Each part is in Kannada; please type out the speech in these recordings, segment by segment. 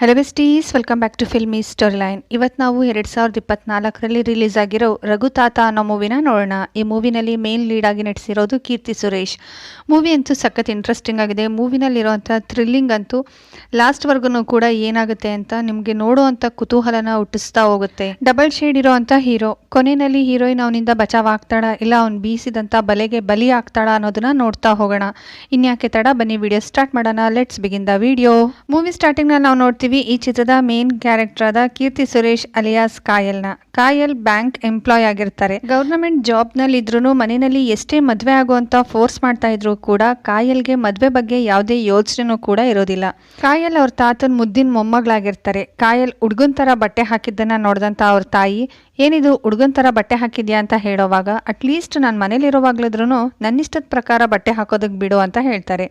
Hello besties welcome back to filmy story line ಇವತ್ತು ನಾವು ಎರಡು ಸಾವಿರದ ಇಪ್ಪತ್ನಾಲ್ಕರಲ್ಲಿ ರಿಲೀಸ್ ಆಗಿರೋ ರಘುತಾತ ಅನ್ನೋ ಮೂವಿನ ನೋಡೋಣ. ಈ ಮೂವಿನಲ್ಲಿ ಮೇನ್ ಲೀಡಾಗಿ ನಟಿಸಿರೋದು ಕೀರ್ತಿ ಸುರೇಶ್. ಮೂವಿ ಅಂತೂ ಸಖತ್ ಇಂಟ್ರೆಸ್ಟಿಂಗ್ ಆಗಿದೆ. ಮೂವಿನಲ್ಲಿರುವಂಥ ಥ್ರಿಲ್ಲಿಂಗ್ ಅಂತೂ ಲಾಸ್ಟ್ವರೆಗೂ ಕೂಡ ಏನಾಗುತ್ತೆ ಅಂತ ನಿಮಗೆ ನೋಡುವಂಥ ಕುತೂಹಲನ ಹುಟ್ಟಿಸ್ತಾ ಹೋಗುತ್ತೆ. ಡಬಲ್ ಶೇಡ್ ಇರೋವಂಥ ಹೀರೋ ಕೊನೆಯಲ್ಲಿ ಹೀರೋಯಿನ್ ಅವನಿಂದ ಬಚಾವ್ ಆಗ್ತಾಳ, ಇಲ್ಲ ಅವ್ನು ಬೀಸಿದಂಥ ಬಲೆಗೆ ಬಲಿ ಆಗ್ತಾಳ ಅನ್ನೋದನ್ನ ನೋಡ್ತಾ ಹೋಗೋಣ. ಇನ್ಯಾಕೆ ತಡ? ಬನ್ನಿ ವಿಡಿಯೋ ಸ್ಟಾರ್ಟ್ ಮಾಡೋಣ. Let's begin the video movie ಸ್ಟಾರ್ಟಿಂಗ್ನಲ್ಲಿ ನಾವು ನೋಡ್ತೀವಿ ಈ ಚಿತ್ರದ ಮೇನ್ ಕ್ಯಾರೆಕ್ಟರ್ ಆದ ಕೀರ್ತಿ ಸುರೇಶ್ ಅಲಿಯಾಸ್ ಕಾಯಲ್ನ. ಕಾಯಲ್ ಬ್ಯಾಂಕ್ ಎಂಪ್ಲಾಯ್ ಆಗಿರ್ತಾರೆ. ಗವರ್ನಮೆಂಟ್ ಜಾಬ್ನಲ್ಲಿ ಇದ್ರು ಮನೆಯಲ್ಲಿ ಎಷ್ಟೇ ಮದ್ವೆ ಆಗುವಂತ ಫೋರ್ಸ್ ಮಾಡ್ತಾ ಇದ್ರು ಕೂಡ ಕಾಯಲ್ಗೆ ಮದ್ವೆ ಬಗ್ಗೆ ಯಾವುದೇ ಯೋಚನೆನೂ ಕೂಡ ಇರೋದಿಲ್ಲ. ಕಾಯಲ್ ಅವ್ರ ತಾತನ್ ಮುದ್ದಿನ ಮೊಮ್ಮಗಳಾಗಿರ್ತಾರೆ. ಕಾಯಲ್ ಹುಡ್ಗನ್ ತರ ಬಟ್ಟೆ ಹಾಕಿದ್ದನ್ನ ನೋಡಿದಂತ ಅವ್ರ ತಾಯಿ, ಏನಿದು ಹುಡುಗನ್ ತರ ಬಟ್ಟೆ ಹಾಕಿದ್ಯಾ? ಅಂತ ಹೇಳೋವಾಗ ಅಟ್ಲೀಸ್ಟ್ ನಾನು ಮನೇಲಿರುವಾಗ್ಲಿದ್ರು ನನ್ನಿಷ್ಟದ ಪ್ರಕಾರ ಬಟ್ಟೆ ಹಾಕೋದಕ್ಕೆ ಬಿಡು ಅಂತ ಹೇಳ್ತಾರೆ.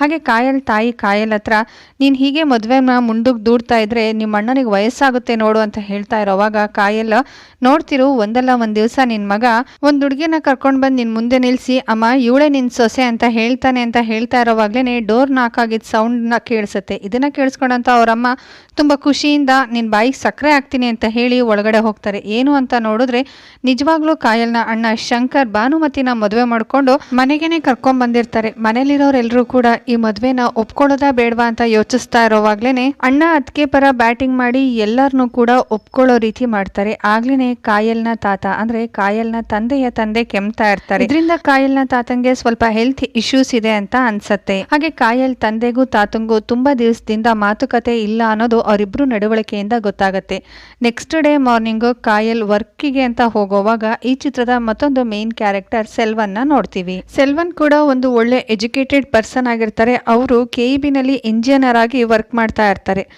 ಹಾಗೆ ಕಾಯಲ್ ತಾಯಿ ಕಾಯಲ್ ಹತ್ರ, ನೀನು ಹೀಗೆ ಮದುವೆನ ಮುಂದಕ್ಕೆ ದೂಡ್ತಾ ಇದ್ರೆ ನಿಮ್ಮ ಅಣ್ಣನಿಗೆ ವಯಸ್ಸಾಗುತ್ತೆ ನೋಡು ಅಂತ ಹೇಳ್ತಾ ಇರೋವಾಗ ಕಾಯಲ್ಲ, ನೋಡ್ತಿರು, ಒಂದಲ್ಲ ಒಂದ್ ದಿವಸ ನಿನ್ ಮಗ ಒಂದ್ ಹುಡುಗಿನ ಕರ್ಕೊಂಡ್ ಬಂದ್ ನಿನ್ ಮುಂದೆ ನಿಲ್ಸಿ, ಅಮ್ಮ ಇವಳೆ ನಿನ್ ಸೊಸೆ ಅಂತ ಹೇಳ್ತಾನೆ ಅಂತ ಹೇಳ್ತಾ ಇರೋವಾಗ್ಲೇನೆ ಡೋರ್ ನಾಕ್ ಆಗಿದ್ ಸೌಂಡ್ನ ಕೇಳಿಸುತ್ತೆ. ಇದನ್ನ ಕೇಳಿಸ್ಕೊಂಡಂತ ಅವರಮ್ಮ ತುಂಬಾ ಖುಷಿಯಿಂದ, ನಿನ್ ಬಾಯಿಗೆ ಸಕ್ಕರೆ ಹಾಕ್ತೀನಿ ಅಂತ ಹೇಳಿ ಒಳಗಡೆ ಹೋಗ್ತಾರೆ. ಏನು ಅಂತ ನೋಡಿದ್ರೆ ನಿಜವಾಗ್ಲೂ ಕಾಯಲ್ನ ಅಣ್ಣ ಶಂಕರ್, ಭಾನುಮತಿನ ಮದುವೆ ಮಾಡ್ಕೊಂಡು ಮನೆಗೇನೆ ಕರ್ಕೊಂಡ್ ಬಂದಿರ್ತಾರೆ. ಮನೇಲಿರೋರೆಲ್ಲರೂ ಕೂಡ ಈ ಮದುವೆನ ಒಪ್ಕೊಳ್ಳೋದಾ ಬೇಡವಾ ಅಂತ ಯೋಚಿಸ್ತಾ ಇರೋವಾಗ್ಲೇನೆ ಅಣ್ಣ ಅದಕ್ಕೆ ಪರ ಬ್ಯಾಟಿಂಗ್ ಮಾಡಿ ಎಲ್ಲರನ್ನೂ ಕೂಡ ಒಪ್ಕೊಳ್ಳೋ ರೀತಿ ಮಾಡ್ತಾರೆ. ಆಗ್ಲೇನೆ ಕಾಯಲ್ನ ತಾತ, ಅಂದ್ರೆ ಕಾಯಲ್ನ ತಂದೆಯ ತಂದೆ ಕೆಮ್ತಾ ಇರ್ತಾರೆ. ಇದರಿಂದ ಕಾಯಲ್ನ ತಾತಂಗೆ ಸ್ವಲ್ಪ ಹೆಲ್ತ್ ಇಶ್ಯೂಸ್ ಇದೆ ಅಂತ ಅನ್ಸತ್ತೆ. ಹಾಗೆ ಕಾಯಲ್ ತಂದೆಗೂ ತಾತಂಗೂ ತುಂಬಾ ದಿವಸದಿಂದ ಮಾತುಕತೆ ಇಲ್ಲ ಅನ್ನೋದು ಅವರಿಬ್ರು ನಡವಳಿಕೆಯಿಂದ ಗೊತ್ತಾಗತ್ತೆ. ನೆಕ್ಸ್ಟ್ ಡೇ ಮಾರ್ನಿಂಗ್ ಕಾಯಲ್ ವರ್ಕಿಗೆ ಅಂತ ಹೋಗೋವಾಗ ಈ ಚಿತ್ರದ ಮತ್ತೊಂದು ಮೇನ್ ಕ್ಯಾರೆಕ್ಟರ್ ಸೆಲ್ವನ್ನ ನೋಡ್ತೀವಿ. ಸೆಲ್ವನ್ ಕೂಡ ಒಂದು ಒಳ್ಳೆ ಎಜುಕೇಟೆಡ್ ಪರ್ಸನ್ ಆಗಿರ್ತಾರೆ. ಅವರು ಕೆಇಬಿನಲ್ಲಿ ಇಂಜಿನಿಯರ್ ಆಗಿ ವರ್ಕ್ ಮಾಡ್ತಾ ಇರ್ತಾರೆ.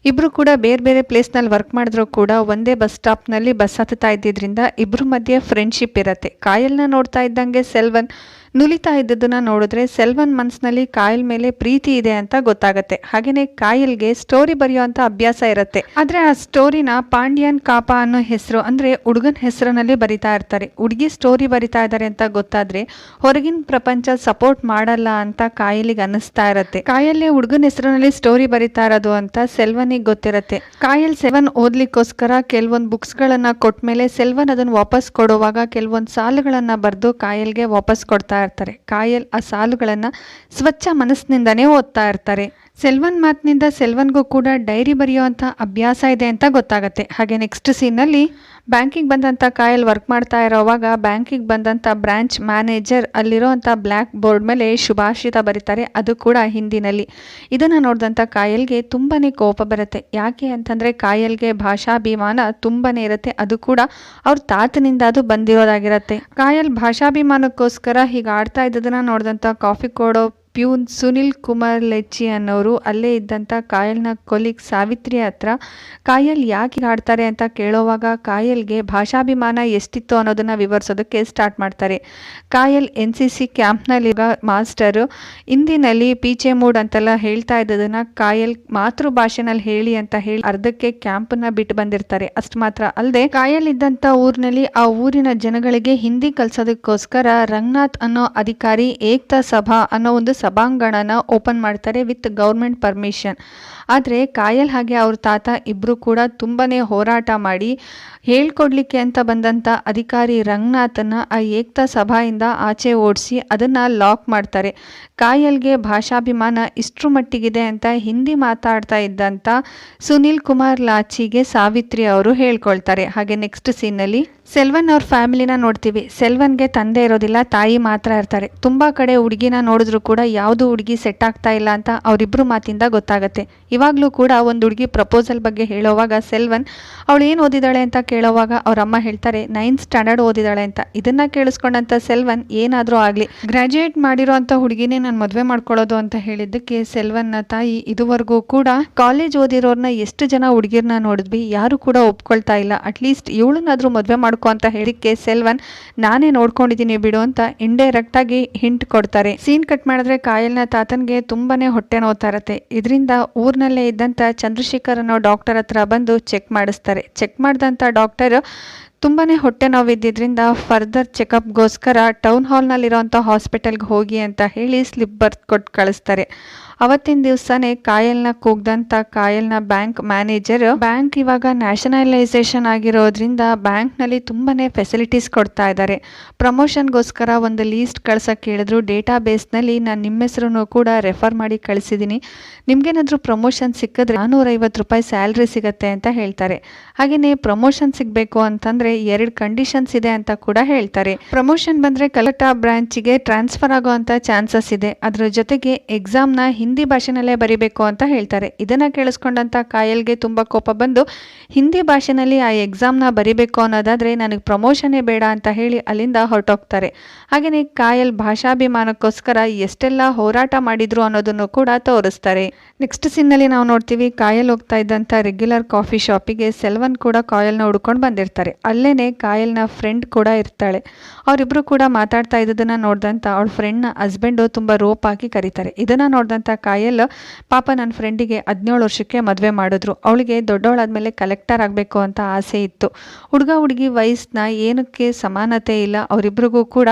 ಇಬ್ರು ಕೂಡ ಬೇರೆ ಬೇರೆ ಪ್ಲೇಸ್ನಲ್ಲಿ ವರ್ಕ್ ಮಾಡಿದ್ರು ಕೂಡ ಒಂದೇ ಬಸ್ ಸ್ಟಾಪ್ನಲ್ಲಿ ಬಸ್ ಹತ್ತುತ್ತಾ ಇದ್ದಿದ್ದರಿಂದ ಇಬ್ರು ಮಧ್ಯೆ ಫ್ರೆಂಡ್ಶಿಪ್ ಇರುತ್ತೆ. ಕಾಯಲ್ನ ನೋಡ್ತಾ ಇದ್ದಂಗೆ ಸೆಲ್ವನ್ ನುಲಿತಾ ಇದ್ದದನ್ನ ನೋಡಿದ್ರೆ ಸೆಲ್ವನ್ ಮನ್ಸಿನಲ್ಲಿ ಕಾಯಲ್ ಮೇಲೆ ಪ್ರೀತಿ ಇದೆ ಅಂತ ಗೊತ್ತಾಗತ್ತೆ. ಹಾಗೇನೆ ಕಾಯಲ್ಗೆ ಸ್ಟೋರಿ ಬರೆಯುವಂತ ಅಭ್ಯಾಸ ಇರುತ್ತೆ. ಆದ್ರೆ ಆ ಸ್ಟೋರಿನ ಪಾಂಡ್ಯನ್ ಕಾಪ ಅನ್ನೋ ಹೆಸರು ಅಂದ್ರೆ ಹುಡುಗನ ಹೆಸರಿನಲ್ಲಿ ಬರಿತಾ ಇರ್ತಾರೆ. ಹುಡುಗಿ ಸ್ಟೋರಿ ಬರಿತಾ ಇದ್ದಾರೆ ಅಂತ ಗೊತ್ತಾದ್ರೆ ಹೊರಗಿನ ಪ್ರಪಂಚ ಸಪೋರ್ಟ್ ಮಾಡಲ್ಲ ಅಂತ ಕಾಯಲಿಗೆ ಅನಿಸ್ತಾ ಇರತ್ತೆ. ಕಾಯಲ್ಲೇ ಹುಡುಗನ ಹೆಸರಿನಲ್ಲಿ ಸ್ಟೋರಿ ಬರಿತಾ ಇರೋದು ಅಂತ ಸೆಲ್ವನಿಗೆ ಗೊತ್ತಿರತ್ತೆ. ಕಾಯಲ್ ಸೆವೆನ್ ಓದ್ಲಿಕ್ಕೋಸ್ಕರ ಕೆಲವೊಂದು ಬುಕ್ಸ್ ಗಳನ್ನ ಕೊಟ್ಮೇಲೆ ಸೆಲ್ವನ್ ಅದನ್ನ ವಾಪಸ್ ಕೊಡುವಾಗ ಕೆಲವೊಂದು ಸಾಲುಗಳನ್ನ ಬರೆದು ಕಾಯಲ್ಗೆ ವಾಪಸ್ ಕೊಡ್ತಾ ಇರ್ತಾರೆ. ಕಾಯಲ್ ಆ ಸಾಲುಗಳನ್ನ ಸ್ವಚ್ಛ ಮನಸ್ಸಿನಿಂದನೇ ಓದ್ತಾ ಇರ್ತಾರೆ. ಸೆಲ್ವನ್ ಮಾತಿನಿಂದ ಸೆಲ್ವನ್ಗೂ ಕೂಡ ಡೈರಿ ಬರೆಯುವಂಥ ಅಭ್ಯಾಸ ಇದೆ ಅಂತ ಗೊತ್ತಾಗತ್ತೆ. ಹಾಗೆ ನೆಕ್ಸ್ಟ್ ಸೀನಲ್ಲಿ ಬ್ಯಾಂಕಿಗೆ ಬಂದಂಥ ಕಾಯಲ್ಲಿ ವರ್ಕ್ ಮಾಡ್ತಾ ಇರೋವಾಗ ಬ್ಯಾಂಕಿಗೆ ಬಂದಂಥ ಬ್ರಾಂಚ್ ಮ್ಯಾನೇಜರ್ ಅಲ್ಲಿರೋವಂಥ ಬ್ಲ್ಯಾಕ್ ಬೋರ್ಡ್ ಮೇಲೆ ಶುಭಾಷಿತ ಬರೀತಾರೆ. ಅದು ಕೂಡ ಹಿಂದಿನಲ್ಲಿ. ಇದನ್ನು ನೋಡಿದಂಥ ಕಾಯಲ್ಗೆ ತುಂಬಾ ಕೋಪ ಬರುತ್ತೆ. ಯಾಕೆ ಅಂತಂದರೆ ಕಾಯಲ್ಗೆ ಭಾಷಾಭಿಮಾನ ತುಂಬಾ ಇರುತ್ತೆ. ಅದು ಕೂಡ ಅವ್ರ ತಾತನಿಂದ ಅದು ಬಂದಿರೋದಾಗಿರುತ್ತೆ. ಕಾಯಲ್ ಭಾಷಾಭಿಮಾನಕ್ಕೋಸ್ಕರ ಹೀಗೆ ಆಡ್ತಾ ಇದ್ದದನ್ನು ನೋಡಿದಂಥ ಕಾಫಿ ಕೊಡೋ ಪ್ಯೂನ್ ಸುನಿಲ್ ಕುಮಾರ್ ಲೆಚ್ಚಿ ಅನ್ನೋರು ಅಲ್ಲೇ ಇದ್ದಂಥ ಕಾಯಲ್ನ ಕೊಲಿಗ್ ಸಾವಿತ್ರಿ ಹತ್ರ, ಕಾಯಲ್ ಯಾಕೆ ಆಡ್ತಾರೆ ಅಂತ ಕೇಳೋವಾಗ ಕಾಯಲ್ಗೆ ಭಾಷಾಭಿಮಾನ ಎಷ್ಟಿತ್ತು ಅನ್ನೋದನ್ನು ವಿವರಿಸೋದಕ್ಕೆ ಸ್ಟಾರ್ಟ್ ಮಾಡ್ತಾರೆ. ಕಾಯಲ್ ಎನ್ ಸಿ ಸಿ ಕ್ಯಾಂಪ್ನಲ್ಲಿ ಮಾಸ್ಟರು ಹಿಂದಿನಲ್ಲಿ ಪೀಚೆ ಮೂಡ್ ಅಂತೆಲ್ಲ ಹೇಳ್ತಾ ಇದ್ದದನ್ನು ಕಾಯಲ್ ಮಾತೃಭಾಷೆನಲ್ಲಿ ಹೇಳಿ ಅಂತ ಹೇಳಿ ಅರ್ಧಕ್ಕೆ ಕ್ಯಾಂಪನ್ನ ಬಿಟ್ಟು ಬಂದಿರ್ತಾರೆ. ಅಷ್ಟು ಮಾತ್ರ ಅಲ್ಲದೆ ಕಾಯಲ್ ಇದ್ದಂಥ ಊರಿನಲ್ಲಿ ಆ ಊರಿನ ಜನಗಳಿಗೆ ಹಿಂದಿ ಕಲ್ಸೋದಕ್ಕೋಸ್ಕರ ರಂಗನಾಥ್ ಅನ್ನೋ ಅಧಿಕಾರಿ ಏಕ್ತಾ ಸಭಾ ಅನ್ನೋ ಒಂದು ಸಭಾಂಗಣನ ಓಪನ್ ಮಾಡ್ತಾರೆ ವಿತ್ ಗೌರ್ಮೆಂಟ್ ಪರ್ಮಿಷನ್. ಆದರೆ ಕಾಯಲ್ ಹಾಗೆ ಅವ್ರ ತಾತ ಇಬ್ಬರು ಕೂಡ ತುಂಬಾ ಹೋರಾಟ ಮಾಡಿ ಹೇಳ್ಕೊಡ್ಲಿಕ್ಕೆ ಅಂತ ಬಂದಂಥ ಅಧಿಕಾರಿ ರಂಗನಾಥನ ಆ ಏಕ್ತಾ ಸಭಾಯಿಂದ ಆಚೆ ಓಡಿಸಿ ಅದನ್ನು ಲಾಕ್ ಮಾಡ್ತಾರೆ. ಕಾಯಲ್ಗೆ ಭಾಷಾಭಿಮಾನ ಇಷ್ಟರ ಮಟ್ಟಿಗಿದೆ ಅಂತ ಹಿಂದಿ ಮಾತಾಡ್ತಾ ಇದ್ದಂಥ ಸುನಿಲ್ ಕುಮಾರ್ ಲಾಚಿಗೆ ಸಾವಿತ್ರಿ ಅವರು ಹೇಳ್ಕೊಳ್ತಾರೆ. ಹಾಗೆ ನೆಕ್ಸ್ಟ್ ಸೀನಲ್ಲಿ ಸೆಲ್ವನ್ ಅವ್ರ ಫ್ಯಾಮಿಲಿನ ನೋಡ್ತೀವಿ. ಸೆಲ್ವನ್ಗೆ ತಂದೆ ಇರೋದಿಲ್ಲ, ತಾಯಿ ಮಾತ್ರ ಇರ್ತಾರೆ. ತುಂಬ ಕಡೆ ಹುಡುಗಿನ ನೋಡಿದ್ರು ಕೂಡ ಯಾವುದು ಹುಡುಗಿ ಸೆಟ್ ಆಗ್ತಾ ಇಲ್ಲ ಅಂತ ಅವರಿಬ್ಬರು ಮಾತಿಂದ ಗೊತ್ತಾಗುತ್ತೆ. ಇವಾಗಲೂ ಕೂಡ ಒಂದು ಹುಡುಗಿ ಪ್ರಪೋಸಲ್ ಬಗ್ಗೆ ಹೇಳೋವಾಗ ಸೆಲ್ವನ್, ಅವಳು ಏನು ಓದಿದಾಳೆ ಅಂತ ಕೇಳೋವಾಗ ಅವ್ರ ಹೇಳ್ತಾರೆ, ನೈನ್ತ್ ಸ್ಟ್ಯಾಂಡರ್ಡ್ ಓದಿದಾಳೆ ಅಂತ. ಇದನ್ನ ಕೇಳಿಸ್ಕೊಂಡಂತ ಸೆಲ್ವನ್, ಏನಾದರೂ ಆಗಲಿ, ಗ್ರ್ಯಾಜುಯೇಟ್ ಮಾಡಿರೋ ಅಂಥ ಹುಡುಗಿನೇ ನಾನು ಮದುವೆ ಮಾಡ್ಕೊಳ್ಳೋದು ಅಂತ ಹೇಳಿದ್ದಕ್ಕೆ ಸೆಲ್ವನ್ನ ತಾಯಿ ಇದುವರೆಗೂ ಕೂಡ ಕಾಲೇಜ್ ಓದಿರೋರ್ನ ಎಷ್ಟು ಜನ ಹುಡುಗಿರನ್ನ ನೋಡಿದ್ವಿ, ಯಾರು ಕೂಡ ಒಪ್ಕೊಳ್ತಾ ಇಲ್ಲ. ಅಟ್ಲೀಸ್ಟ್ ಇವಳನ್ನಾದ್ರೂ ಮದುವೆ ಮಾಡ್ಕೊ ಅಂತ ಹೇಳಿಕ್ಕೆ ಸೆಲ್ವನ್, ನಾನೇ ನೋಡ್ಕೊಂಡಿದ್ದೀನಿ ಬಿಡು ಅಂತ ಇಂಡೈರೆಕ್ಟ್ ಆಗಿ ಹಿಂಟ್ ಕೊಡ್ತಾರೆ. ಸೀನ್ ಕಟ್ ಮಾಡಿದ್ರೆ ಕಾಯಲ್ನ ತಾತನ್ಗೆ ತುಂಬಾನೇ ಹೊಟ್ಟೆ ನೋವ್ತಾ ಇರತ್ತೆ ಇದರಿಂದ ಊರ್ನಲ್ಲೇ ಇದ್ದಂತ ಚಂದ್ರಶೇಖರ್ ಅನ್ನೋ ಡಾಕ್ಟರ್ ಹತ್ರ ಬಂದು ಚೆಕ್ ಮಾಡಿಸ್ತಾರೆ. ಚೆಕ್ ಮಾಡಿದಂಥ ಡಾಕ್ಟರ್ ತುಂಬಾ ಹೊಟ್ಟೆ ನೋವಿದ್ದರಿಂದ ಫರ್ದರ್ ಚೆಕಪ್ಗೋಸ್ಕರ ಟೌನ್ ಹಾಲ್ನಲ್ಲಿರೋಂಥ ಹಾಸ್ಪಿಟಲ್ಗೆ ಹೋಗಿ ಅಂತ ಹೇಳಿ ಸ್ಲಿಪ್ ಬರ್ತ್ ಕೊಟ್ಟು ಕಳಿಸ್ತಾರೆ. ಅವತ್ತಿನ ದಿವಸನೇ ಕಾಯಲ್ನ ಕೂಗ್ದಂಥ ಕಾಯಲ್ನ ಬ್ಯಾಂಕ್ ಮ್ಯಾನೇಜರ್ ಬ್ಯಾಂಕ್ ಇವಾಗ ನ್ಯಾಷನಲೈಸೇಷನ್ ಆಗಿರೋದ್ರಿಂದ ಬ್ಯಾಂಕ್ನಲ್ಲಿ ತುಂಬಾ ಫೆಸಿಲಿಟೀಸ್ ಕೊಡ್ತಾ ಇದ್ದಾರೆ. ಪ್ರಮೋಷನ್ಗೋಸ್ಕರ ಒಂದು ಲೀಸ್ಟ್ ಕಳ್ಸೋಕ್ಕೆ ಹೇಳಿದ್ರು. ಡೇಟಾ ಬೇಸ್ನಲ್ಲಿ ನಾನು ನಿಮ್ಮ ಹೆಸರನ್ನು ಕೂಡ ರೆಫರ್ ಮಾಡಿ ಕಳಿಸಿದ್ದೀನಿ ನಿಮ್ಗೇನಾದರೂ ಪ್ರಮೋಷನ್ ಸಿಕ್ಕಿದ್ರೆ ನಾನ್ನೂರೈವತ್ತು ರೂಪಾಯಿ ಸ್ಯಾಲ್ರಿ ಸಿಗುತ್ತೆ ಅಂತ ಹೇಳ್ತಾರೆ. ಹಾಗೆಯೇ ಪ್ರಮೋಷನ್ ಸಿಗಬೇಕು ಅಂತಂದರೆ ಎರಡು ಕಂಡೀಷನ್ಸ್ ಇದೆ ಅಂತ ಕೂಡ ಹೇಳ್ತಾರೆ. ಪ್ರಮೋಷನ್ ಬಂದ್ರೆ ಕಲಟಾ ಬ್ರಾಂಚಿಗೆ ಟ್ರಾನ್ಸ್ಫರ್ ಆಗೋವಂಥ ಚಾನ್ಸಸ್ ಇದೆ. ಅದರ ಜೊತೆಗೆ ಎಕ್ಸಾಮ್ನ ಹಿಂದಿ ಭಾಷೆನಲ್ಲೇ ಬರಿಬೇಕು ಅಂತ ಹೇಳ್ತಾರೆ. ಇದನ್ನ ಕೇಳಿಸ್ಕೊಂಡಂಥ ಕಾಯಲ್ಗೆ ತುಂಬಾ ಕೋಪ ಬಂದು, ಹಿಂದಿ ಭಾಷೆನಲ್ಲಿ ಆ ಎಕ್ಸಾಮ್ನ ಬರಿಬೇಕು ಅನ್ನೋದಾದ್ರೆ ನನಗೆ ಪ್ರಮೋಷನೇ ಬೇಡ ಅಂತ ಹೇಳಿ ಅಲ್ಲಿಂದ ಹೊರಟೋಗ್ತಾರೆ. ಹಾಗೆಯೇ ಕಾಯಲ್ ಭಾಷಾಭಿಮಾನಕ್ಕೋಸ್ಕರ ಎಷ್ಟೆಲ್ಲ ಹೋರಾಟ ಮಾಡಿದ್ರು ಅನ್ನೋದನ್ನು ಕೂಡ ತೋರಿಸ್ತಾರೆ. ನೆಕ್ಸ್ಟ್ ಸೀನ್ನಲ್ಲಿ ನಾವು ನೋಡ್ತೀವಿ, ಕಾಯಲ್ ಹೋಗ್ತಾ ಇದ್ದಂಥ ರೆಗ್ಯುಲರ್ ಕಾಫಿ ಶಾಪಿಗೆ ಸೆಲ್ವನ್ ಕೂಡ ಕಾಯಲ್ನ ಹುಡ್ಕೊಂಡು ಬಂದಿರ್ತಾರೆ. ಅಲ್ಲೇನೆ ಕಾಯಲ್ನ ಫ್ರೆಂಡ್ ಕೂಡ ಇರ್ತಾಳೆ. ಅವರಿಬ್ರು ಕೂಡ ಮಾತಾಡ್ತಾ ಇದ್ದದನ್ನ ನೋಡ್ದಂಥ ಅವಳ ಫ್ರೆಂಡ್ನ ಹಸ್ಬೆಂಡು ತುಂಬ ರೋಪ್ ಹಾಕಿ ಕರೀತಾರೆ. ಇದನ್ನ ನೋಡ್ದಂಥ ಕಾಯಲ್ ಪಾಪ ನನ್ನ ಫ್ರೆಂಡಿಗೆ ಹದಿನೇಳು ವರ್ಷಕ್ಕೆ ಮದುವೆ ಮಾಡಿದ್ರು. ಅವಳಿಗೆ ದೊಡ್ಡವಳಾದ್ಮೇಲೆ ಕಲೆಕ್ಟರ್ ಆಗಬೇಕು ಅಂತ ಆಸೆ ಇತ್ತು. ಹುಡುಗ ಹುಡುಗಿ ವಯಸ್ಸನ್ನ ಏನಕ್ಕೆ ಸಮಾನತೆ ಇಲ್ಲ ಅವರಿಬ್ಬರಿಗೂ ಕೂಡ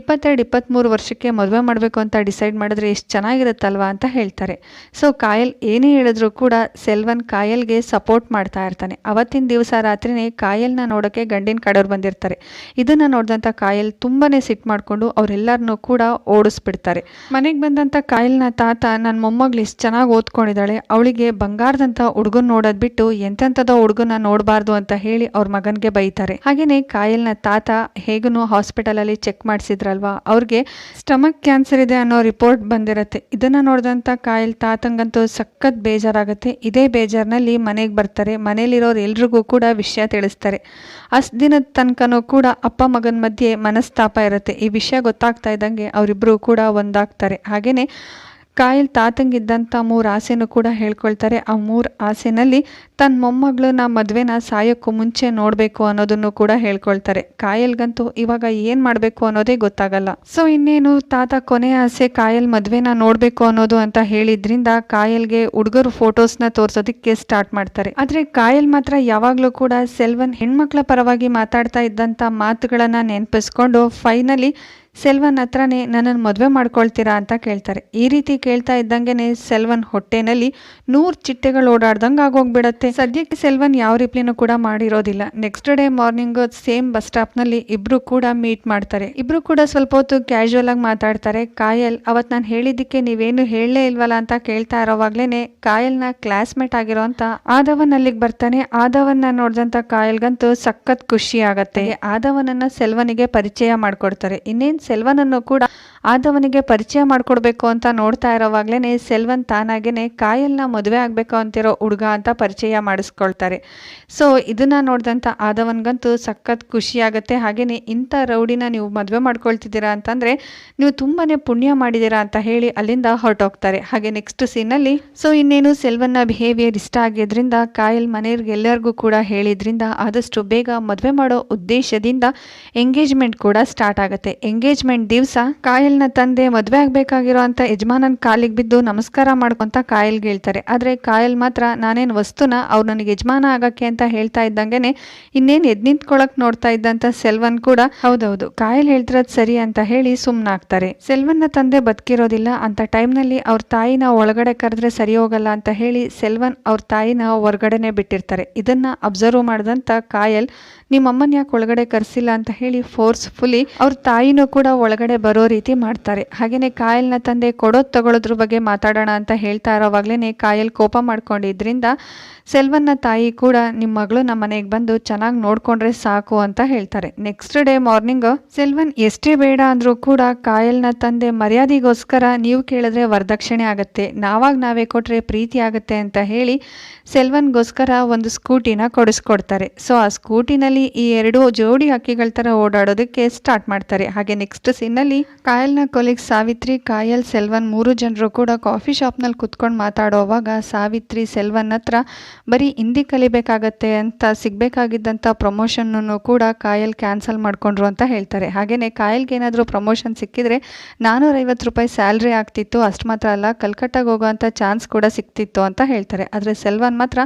ಇಪ್ಪತ್ತೆರಡು ಇಪ್ಪತ್ತ್ಮೂರು ವರ್ಷಕ್ಕೆ ಮದುವೆ ಮಾಡಬೇಕು ಅಂತ ಡಿಸೈಡ್ ಮಾಡಿದ್ರೆ ಎಷ್ಟು ಚೆನ್ನಾಗಿರುತ್ತಲ್ವಾ ಅಂತ ಹೇಳ್ತಾರೆ. ಸೊ ಕಾಯಲ್ ಏನೇ ಹೇಳಿದ್ರು ಕೂಡ ಸೆಲ್ವನ್ ಕಾಯಲ್ಗೆ ಸಪೋರ್ಟ್ ಮಾಡ್ತಾ ಇರ್ತಾನೆ. ಅವತ್ತಿನ ದಿವಸ ರಾತ್ರಿನೇ ಕಾಯಲ್ನ ನೋಡೋಕ್ಕೆ ಗಂಡಿನ ಕಡೆಯವ್ರು ಬಂದಿರ್ತಾರೆ. ಇದನ್ನು ನೋಡಿದಂಥ ಕಾಯಲ್ ತುಂಬಾ ಸಿಟ್ಟು ಮಾಡಿಕೊಂಡು ಅವರೆಲ್ಲರನ್ನೂ ಕೂಡ ಓಡಿಸ್ಬಿಡ್ತಾರೆ. ಮನೆಗೆ ಬಂದಂಥ ಕಾಯಲ್ನ ತಾತ ನನ್ನ ಮೊಮ್ಮಗಳು ಇಷ್ಟು ಚೆನ್ನಾಗಿ ಓದ್ಕೊಂಡಿದ್ದಾಳೆ, ಅವಳಿಗೆ ಬಂಗಾರದಂಥ ಹುಡುಗನ್ ನೋಡೋದು ಬಿಟ್ಟು ಎಂತೆಂಥದೋ ಹುಡುಗನ ನೋಡಬಾರ್ದು ಅಂತ ಹೇಳಿ ಅವ್ರ ಮಗನಿಗೆ ಬೈತಾರೆ. ಹಾಗೆಯೇ ಕಾಯಲ್ನ ತಾತ ಹೇಗೂ ಹಾಸ್ಪಿಟಲಲ್ಲಿ ಚೆಕ್ ಮಾಡಿಸಿದ್ರಲ್ವಾ, ಅವ್ರಿಗೆ ಸ್ಟಮಕ್ ಕ್ಯಾನ್ಸರ್ ಇದೆ ಅನ್ನೋ ರಿಪೋರ್ಟ್ ಬಂದಿರತ್ತೆ. ಇದನ್ನು ನೋಡಿದಂಥ ಕಾಯಲ್ ತಾತಂಗಂತೂ ಸಖತ್ ಬೇಜಾರಾಗುತ್ತೆ. ಇದೇ ಬೇಜಾರಿನಲ್ಲಿ ಮನೆಗೆ ಬರ್ತಾರೆ, ಮನೇಲಿರೋರು ಎಲ್ರಿಗೂ ಕೂಡ ವಿಷಯ ತಿಳಿಸ್ತಾರೆ. ಅಷ್ಟು ದಿನದ ತನಕನೂ ಕೂಡ ಅಪ್ಪ ಮಗನ ಮಧ್ಯೆ ಮನಸ್ತಾಪ ಇರುತ್ತೆ. ಈ ವಿಷಯ ಗೊತ್ತಾಗ್ತಾ ಇದ್ದಂಗೆ ಅವರಿಬ್ಬರು ಕೂಡ ಒಂದಾಗ್ತಾರೆ. ಹಾಗೆಯೇ ಕಾಯಲ್ ತಾತಂಗಿದ್ದಂಥ ಮೂರು ಆಸೆನೂ ಕೂಡ ಹೇಳ್ಕೊಳ್ತಾರೆ. ಆ ಮೂರು ಆಸೆನಲ್ಲಿ ತನ್ನ ಮೊಮ್ಮಗಳನ್ನ ಮದುವೆನ ಸಾಯೋಕ್ಕೂ ಮುಂಚೆ ನೋಡಬೇಕು ಅನ್ನೋದನ್ನು ಕೂಡ ಹೇಳ್ಕೊಳ್ತಾರೆ. ಕಾಯಲ್ಗಂತೂ ಇವಾಗ ಏನು ಮಾಡಬೇಕು ಅನ್ನೋದೇ ಗೊತ್ತಾಗಲ್ಲ. ಸೊ ಇನ್ನೇನು, ತಾತ ಕೊನೆ ಆಸೆ ಕಾಯಲ್ ಮದುವೆನ ನೋಡಬೇಕು ಅನ್ನೋದು ಅಂತ ಹೇಳಿದ್ರಿಂದ ಕಾಯಲ್ಗೆ ಹುಡುಗರು ಫೋಟೋಸ್ನ ತೋರಿಸೋದಕ್ಕೆ ಸ್ಟಾರ್ಟ್ ಮಾಡ್ತಾರೆ. ಆದರೆ ಕಾಯಲ್ ಮಾತ್ರ ಯಾವಾಗಲೂ ಕೂಡ ಸೆಲ್ವನ್ ಹೆಣ್ಮಕ್ಳ ಪರವಾಗಿ ಮಾತಾಡ್ತಾ ಇದ್ದಂಥ ಮಾತುಗಳನ್ನು ನೆನಪಿಸ್ಕೊಂಡು ಫೈನಲಿ ಸೆಲ್ವನ್ ಹತ್ರನೇ ನನ್ನನ್ನು ಮದುವೆ ಮಾಡ್ಕೊಳ್ತೀರಾ ಅಂತ ಕೇಳ್ತಾರೆ. ಈ ರೀತಿ ಕೇಳ್ತಾ ಇದ್ದಂಗೆ ಸೆಲ್ವನ್ ಹೊಟ್ಟೆನಲ್ಲಿ ನೂರು ಚಿಟ್ಟೆಗಳು ಓಡಾಡ್ದಂಗೆ ಆಗೋಗ್ಬಿಡತ್ತೆ. ಸದ್ಯಕ್ಕೆ ಸೆಲ್ವನ್ ಯಾವ ರೀಪ್ಲಿನೂ ಕೂಡ ಮಾಡಿರೋದಿಲ್ಲ. Next day morning same bus ಸ್ಟಾಪ್ನಲ್ಲಿ ಇಬ್ರು ಕೂಡ ಮೀಟ್ ಮಾಡ್ತಾರೆ. ಇಬ್ರು ಕೂಡ ಸ್ವಲ್ಪ ಹೊತ್ತು ಕ್ಯಾಶುವಲ್ ಆಗಿ ಮಾತಾಡ್ತಾರೆ. ಕಾಯಲ್, ಅವತ್ ನಾನು ಹೇಳಿದ್ದಕ್ಕೆ ನೀವೇನು ಹೇಳಲೇ ಇಲ್ವಲ್ಲ ಅಂತ ಕೇಳ್ತಾ ಇರೋವಾಗ್ಲೇನೆ ಕಾಯಲ್ನ ಕ್ಲಾಸ್ಮೇಟ್ ಆಗಿರೋಂಥ ಆದವನ್ ಅಲ್ಲಿಗೆ ಬರ್ತಾನೆ. ಆದವನ್ನ ನೋಡ್ದಂಥ ಕಾಯಲ್ಗಂತೂ ಸಖತ್ ಖುಷಿ ಆಗತ್ತೆ. ಆದವನನ್ನ ಸೆಲ್ವನಿಗೆ ಪರಿಚಯ ಮಾಡ್ಕೊಡ್ತಾರೆ. ಇನ್ನೇನು ಸೆಲ್ವನನ್ನು ಕೂಡ ಆದವನಿಗೆ ಪರಿಚಯ ಮಾಡಿಕೊಡ್ಬೇಕು ಅಂತ ನೋಡ್ತಾ ಇರೋವಾಗ್ಲೇ ಸೆಲ್ವನ್ ತಾನಾಗೇ ಕಾಯಲ್ನ ಮದುವೆ ಆಗಬೇಕು ಅಂತಿರೋ ಹುಡುಗ ಅಂತ ಪರಿಚಯ ಮಾಡಿಸ್ಕೊಳ್ತಾರೆ. ಸೊ ಇದನ್ನು ನೋಡಿದಂಥ ಆದವನಿಗಂತೂ ಸಖತ್ ಖುಷಿಯಾಗುತ್ತೆ ಹಾಗೆಯೇ ಇಂಥ ರೌಡಿನ ನೀವು ಮದುವೆ ಮಾಡ್ಕೊಳ್ತಿದ್ದೀರಾ ಅಂತಂದರೆ ನೀವು ತುಂಬಾ ಪುಣ್ಯ ಮಾಡಿದ್ದೀರಾ ಅಂತ ಹೇಳಿ ಅಲ್ಲಿಂದ ಹೊರಟೋಗ್ತಾರೆ. ಹಾಗೆ ನೆಕ್ಸ್ಟ್ ಸೀನಲ್ಲಿ ಸೊ ಇನ್ನೇನು ಸೆಲ್ವನ್ನ ಬಿಹೇವಿಯರ್ ಇಷ್ಟ ಆಗಿದ್ರಿಂದ ಕಾಯಲ್ ಮನೆಯವ್ರಿಗೆ ಎಲ್ಲರಿಗೂ ಕೂಡ ಹೇಳಿದ್ರಿಂದ ಆದಷ್ಟು ಬೇಗ ಮದುವೆ ಮಾಡೋ ಉದ್ದೇಶದಿಂದ ಎಂಗೇಜ್ಮೆಂಟ್ ಕೂಡ ಸ್ಟಾರ್ಟ್ ಆಗುತ್ತೆ. ಎಂಗೇಜ್ಮೆಂಟ್ ದಿವಸ ಕಾಯಲ್ನ ತಂದೆ ಮದುವೆ ಆಗಬೇಕಾಗಿರೋ ಅಂತ ಯಜಮಾನನ ಕಾಲಿಗೆ ಬಿದ್ದು ನಮಸ್ಕಾರ ಮಾಡ್ಕೊಂತ ಕಾಯಲ್ಗೆ ಹೇಳ್ತಾರೆ. ಆದರೆ ಕಾಯಲ್ ಮಾತ್ರ ನಾನೇನು ವಸ್ತುನ ಅವ್ರು ನನಗೆ ಯಜಮಾನ ಆಗಕ್ಕೆ ಅಂತ ಹೇಳ್ತಾ ಇದ್ದಂಗೆನೆ ಇನ್ನೇನು ಎದ್ ನಿಂತ್ಕೊಳಕ್ ನೋಡ್ತಾ ಇದ್ದಂತ ಸೆಲ್ವನ್ ಕೂಡ ಹೌದೌದು. ಕಾಯಲ್ ಹೇಳ್ತಿರೋದು ಸರಿ ಅಂತ ಹೇಳಿ ಸುಮ್ಮನಾಗ್ತಾರೆ ಸೆಲ್ವನ್ನ ತಂದೆ ಬದುಕಿರೋದಿಲ್ಲ ಅಂತ ಟೈಮ್ನಲ್ಲಿ ಅವ್ರ ತಾಯಿನ ಒಳಗಡೆ ಕರೆದ್ರೆ ಸರಿ ಹೋಗಲ್ಲ ಅಂತ ಹೇಳಿ ಸೆಲ್ವನ್ ಅವ್ರ ತಾಯಿನ ಹೊರಗಡೆನೆ ಬಿಟ್ಟಿರ್ತಾರೆ. ಇದನ್ನ ಅಬ್ಸರ್ವ್ ಮಾಡಿದಂತ ಕಾಯಲ್ ನಿಮ್ಮಮ್ಮನ ಯಾಕೆ ಒಳಗಡೆ ಕರೆಸಿಲ್ಲ ಅಂತ ಹೇಳಿ ಫೋರ್ಸ್ಫುಲಿ ಅವ್ರ ತಾಯಿನೂ ಕೂಡ ಒಳಗಡೆ ಬರೋ ರೀತಿ ಮಾಡ್ತಾರೆ. ಹಾಗೇನೆ ಕಾಯಲ್ನ ತಂದೆ ಕೊಡೋದು ತಗೊಳೋದ್ರ ಬಗ್ಗೆ ಮಾತಾಡೋಣ ಅಂತ ಹೇಳ್ತಾ ಇರೋವಾಗ್ಲೇ ಕಾಯಲ್ ಕೋಪ ಮಾಡ್ಕೊಂಡಿದ್ರಿಂದ ಸೆಲ್ವನ್ನ ತಾಯಿ ಕೂಡ ನಿಮ್ಮ ಮಗಳು ನಮ್ಮ ಮನೆಗೆ ಬಂದು ಚೆನ್ನಾಗಿ ನೋಡ್ಕೊಂಡ್ರೆ ಸಾಕು ಅಂತ ಹೇಳ್ತಾರೆ. ನೆಕ್ಸ್ಟ್ ಡೇ ಮಾರ್ನಿಂಗ್ ಸೆಲ್ವನ್ ಎಷ್ಟೇ ಬೇಡ ಅಂದ್ರೂ ಕೂಡ ಕಾಯಲ್ನ ತಂದೆ ಮರ್ಯಾದೆಗೋಸ್ಕರ ನೀವು ಕೇಳಿದ್ರೆ ವರದಕ್ಷಿಣೆ ಆಗುತ್ತೆ, ನಾವಾಗ ನಾವೇ ಕೊಟ್ರೆ ಪ್ರೀತಿ ಆಗುತ್ತೆ ಅಂತ ಹೇಳಿ ಸೆಲ್ವನ್ಗೋಸ್ಕರ ಒಂದು ಸ್ಕೂಟಿನ ಕೊಡಿಸ್ಕೊಡ್ತಾರೆ. ಸೊ, ಆ ಸ್ಕೂಟಿನಲ್ಲಿ ಈ ಎರಡು ಜೋಡಿ ಹಕ್ಕಿಗಳ ತರ ಓಡಾಡೋದಕ್ಕೆ ಸ್ಟಾರ್ಟ್ ಮಾಡ್ತಾರೆ. ಹಾಗೆ ನೆಕ್ಸ್ಟ್ ಸೀನಲ್ಲಿ ಕಾಯಲ್ನ ಕೊಲಿಗ್ ಸಾವಿತ್ರಿ, ಕಾಯಲ್, ಸೆಲ್ವನ್ ಮೂರು ಜನರು ಕೂಡ ಕಾಫಿ ಶಾಪ್ನಲ್ಲಿ ಕುತ್ಕೊಂಡು ಮಾತಾಡೋವಾಗ ಸಾವಿತ್ರಿ, ಸೆಲ್ವನ್ ಹತ್ರ ಬರೀ ಹಿಂದಿ ಕಲಿಬೇಕಾಗತ್ತೆ ಅಂತ ಸಿಗಬೇಕಾಗಿದ್ದಂಥ ಪ್ರಮೋಷನ್ನೂ ಕೂಡ ಕಾಯಲ್ ಕ್ಯಾನ್ಸಲ್ ಮಾಡ್ಕೊಂಡ್ರು ಅಂತ ಹೇಳ್ತಾರೆ. ಹಾಗೆಯೇ ಕಾಯಲ್ಗೆ ಏನಾದರೂ ಪ್ರಮೋಷನ್ ಸಿಕ್ಕಿದ್ರೆ ನಾನ್ನೂರೈವತ್ತು ರೂಪಾಯಿ ಸ್ಯಾಲ್ರಿ ಆಗ್ತಿತ್ತು, ಅಷ್ಟು ಮಾತ್ರ ಅಲ್ಲ ಕಲ್ಕಟ್ಟಾಗೆ ಹೋಗೋವಂಥ ಚಾನ್ಸ್ ಕೂಡ ಸಿಕ್ತಿತ್ತು ಅಂತ ಹೇಳ್ತಾರೆ. ಆದರೆ ಸೆಲ್ವನ್ ಮಾತ್ರ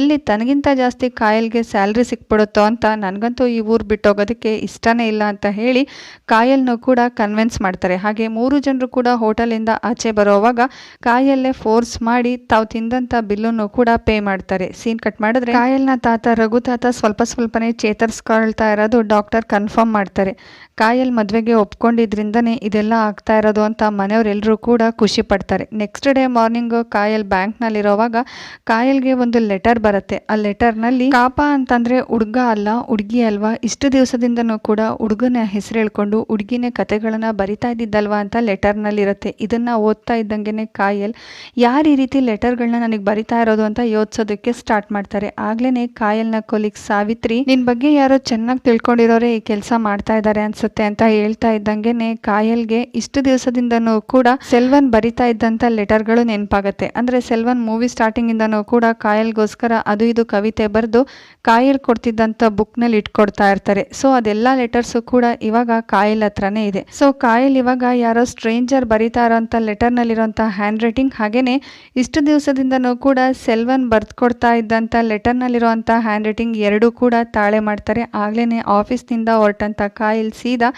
ಎಲ್ಲಿ ತನಗಿಂತ ಜಾಸ್ತಿ ಕಾಯಲ್ಗೆ ಸ್ಯಾಲ್ರಿ ಸಿಕ್ಬಿಡುತ್ತೋ ಅಂತ ನನಗಂತೂ ಈ ಊರು ಬಿಟ್ಟೋಗೋದಕ್ಕೆ ಇಷ್ಟನೇ ಇಲ್ಲ ಅಂತ ಹೇಳಿ ಕಾಯಲ್ನೂ ಕೂಡ ಕನ್ವಿನ್ಸ್ ಮಾಡ್ತಾರೆ. ಹಾಗೆ ಮೂರು ಜನರು ಕೂಡ ಹೋಟೆಲಿಂದ ಆಚೆ ಬರೋವಾಗ ಕಾಯಲ್ಲೇ ಫೋರ್ಸ್ ಮಾಡಿ ತಾವು ತಿಂದಂತ ಬಿಲ್ಲನ್ನು ಕೂಡ ಪೇ ಮಾಡ್ತಾರೆ. ಸೀನ್ ಕಟ್ ಮಾಡಿದ್ರೆ ಕಾಯಲ್ನ ತಾತ, ರಘು ತಾತ ಸ್ವಲ್ಪ ಸ್ವಲ್ಪನೇ ಚೇತರಿಸ್ಕೊಳ್ತಾ ಇರೋದು ಡಾಕ್ಟರ್ ಕನ್ಫರ್ಮ್ ಮಾಡ್ತಾರೆ. ಕಾಯಲ್ ಮದುವೆಗೆ ಒಪ್ಕೊಂಡಿದ್ರಿಂದನೇ ಇದೆಲ್ಲ ಆಗ್ತಾ ಇರೋದು ಅಂತ ಮನೆಯವರೆಲ್ಲರೂ ಕೂಡ ಖುಷಿ ಪಡ್ತಾರೆ. ನೆಕ್ಸ್ಟ್ ಡೇ ಮಾರ್ನಿಂಗ್ ಕಾಯಲ್ ಬ್ಯಾಂಕ್ನಲ್ಲಿರೋವಾಗ ಕಾಯಲ್ಗೆ ಒಂದು ಲೆಟರ್ ಬರುತ್ತೆ. ಆ ಲೆಟರ್ನಲ್ಲಿ ಕಾಪ ಅಂತಂದ್ರೆ ಹುಡುಗ ಅಲ್ಲ, ಹುಡುಗಿ ಅಲ್ವಾ? ಇಷ್ಟು ದಿವಸದಿಂದನೂ ಕೂಡ ಹುಡುಗನ ಹೆಸರು ಹೇಳ್ಕೊಂಡು ಹುಡುಗಿನೇ ಕತೆಗಳನ್ನ ಬರಿತಾ ಇದ್ದಿದ್ದಲ್ವಾ ಅಂತ ಲೆಟರ್ನಲ್ಲಿ ಇರುತ್ತೆ ಇದನ್ನ ಓದ್ತಾ ಇದ್ದಂಗೆನೆ ಕಾಯಲ್ ಯಾರು ಈ ರೀತಿ ಲೆಟರ್ಗಳನ್ನ ನನಗೆ ಬರಿತಾ ಇರೋದು ಅಂತ ಯೋಚಿಸೋದಕ್ಕೆ ಸ್ಟಾರ್ಟ್ ಮಾಡ್ತಾರೆ. ಆಗ್ಲೇನೆ ಕಾಯಲ್ನ ಕೊಲಿಕ್ ಸಾವಿತ್ರಿ, ನಿನ್ ಬಗ್ಗೆ ಯಾರೋ ಚೆನ್ನಾಗಿ ತಿಳ್ಕೊಂಡಿರೋರೆ, ಈ ಕೆಲಸ ಮಾಡ್ತಾ ಇದ್ದಾರೆ ಅನ್ಸುತ್ತೆ ಅಂತ ಹೇಳ್ತಾ ಇದ್ದಂಗೆನೆ ಕಾಯಲ್ಗೆ ಇಷ್ಟು ದಿವಸದಿಂದನೂ ಕೂಡ ಸೆಲ್ವನ್ ಬರಿತಾ ಇದ್ದಂತ ಲೆಟರ್ಗಳು ನೆನಪಾಗತ್ತೆ. ಅಂದ್ರೆ ಸೆಲ್ವನ್ ಮೂವಿ ಸ್ಟಾರ್ಟಿಂಗ್ ಇಂದನೂ ಕೂಡ ಕಾಯಲ್ಗೋಸ್ಕರ ಅದು ಇದು ಕವಿತೆ ಬರೆದು ಕಾಯಲ್ ಕೊಡ್ತಿದ್ದಂತ ಬುಕ್ನಲ್ಲಿ ಇಟ್ಕೊಡ್ತಾ ಇರ್ತಾರೆ. ಸೊ ಅದೆಲ್ಲ ಲೆಟರ್ಸ್ ಕೂಡ ಇವಾಗ ಕಾಯಲ್ ಹತ್ರನೇ ಇದೆ. ಸೊ ಕಾಯಲ್ ಇವಾಗ ಯಾರೋ ಸ್ಟ್ರೇಂಜರ್ ಬರಿತಾ ಇರೋಂಥ ಲೆಟರ್ ನಲ್ಲಿರೋಂಥ ಹ್ಯಾಂಡ್ ರೈಟಿಂಗ್ ಹಾಗೇನೆ ಇಷ್ಟು ದಿವಸದಿಂದನೂ ಕೂಡ ಸೆಲ್ವನ್ ಬರ್ದ್ಕೊಡ್ತಾ ಇದ್ದಂಥ ಲೆಟರ್ ನಲ್ಲಿರುವಂಥ ಹ್ಯಾಂಡ್ ರೈಟಿಂಗ್ ಎರಡೂ ಕೂಡ ತಾಳೆ ಮಾಡ್ತಾರೆ. ಆಗಲೇ ಆಫೀಸ್ನಿಂದ ಹೊರಟಂತ ಕಾಯಲ್ ಸೀದಾ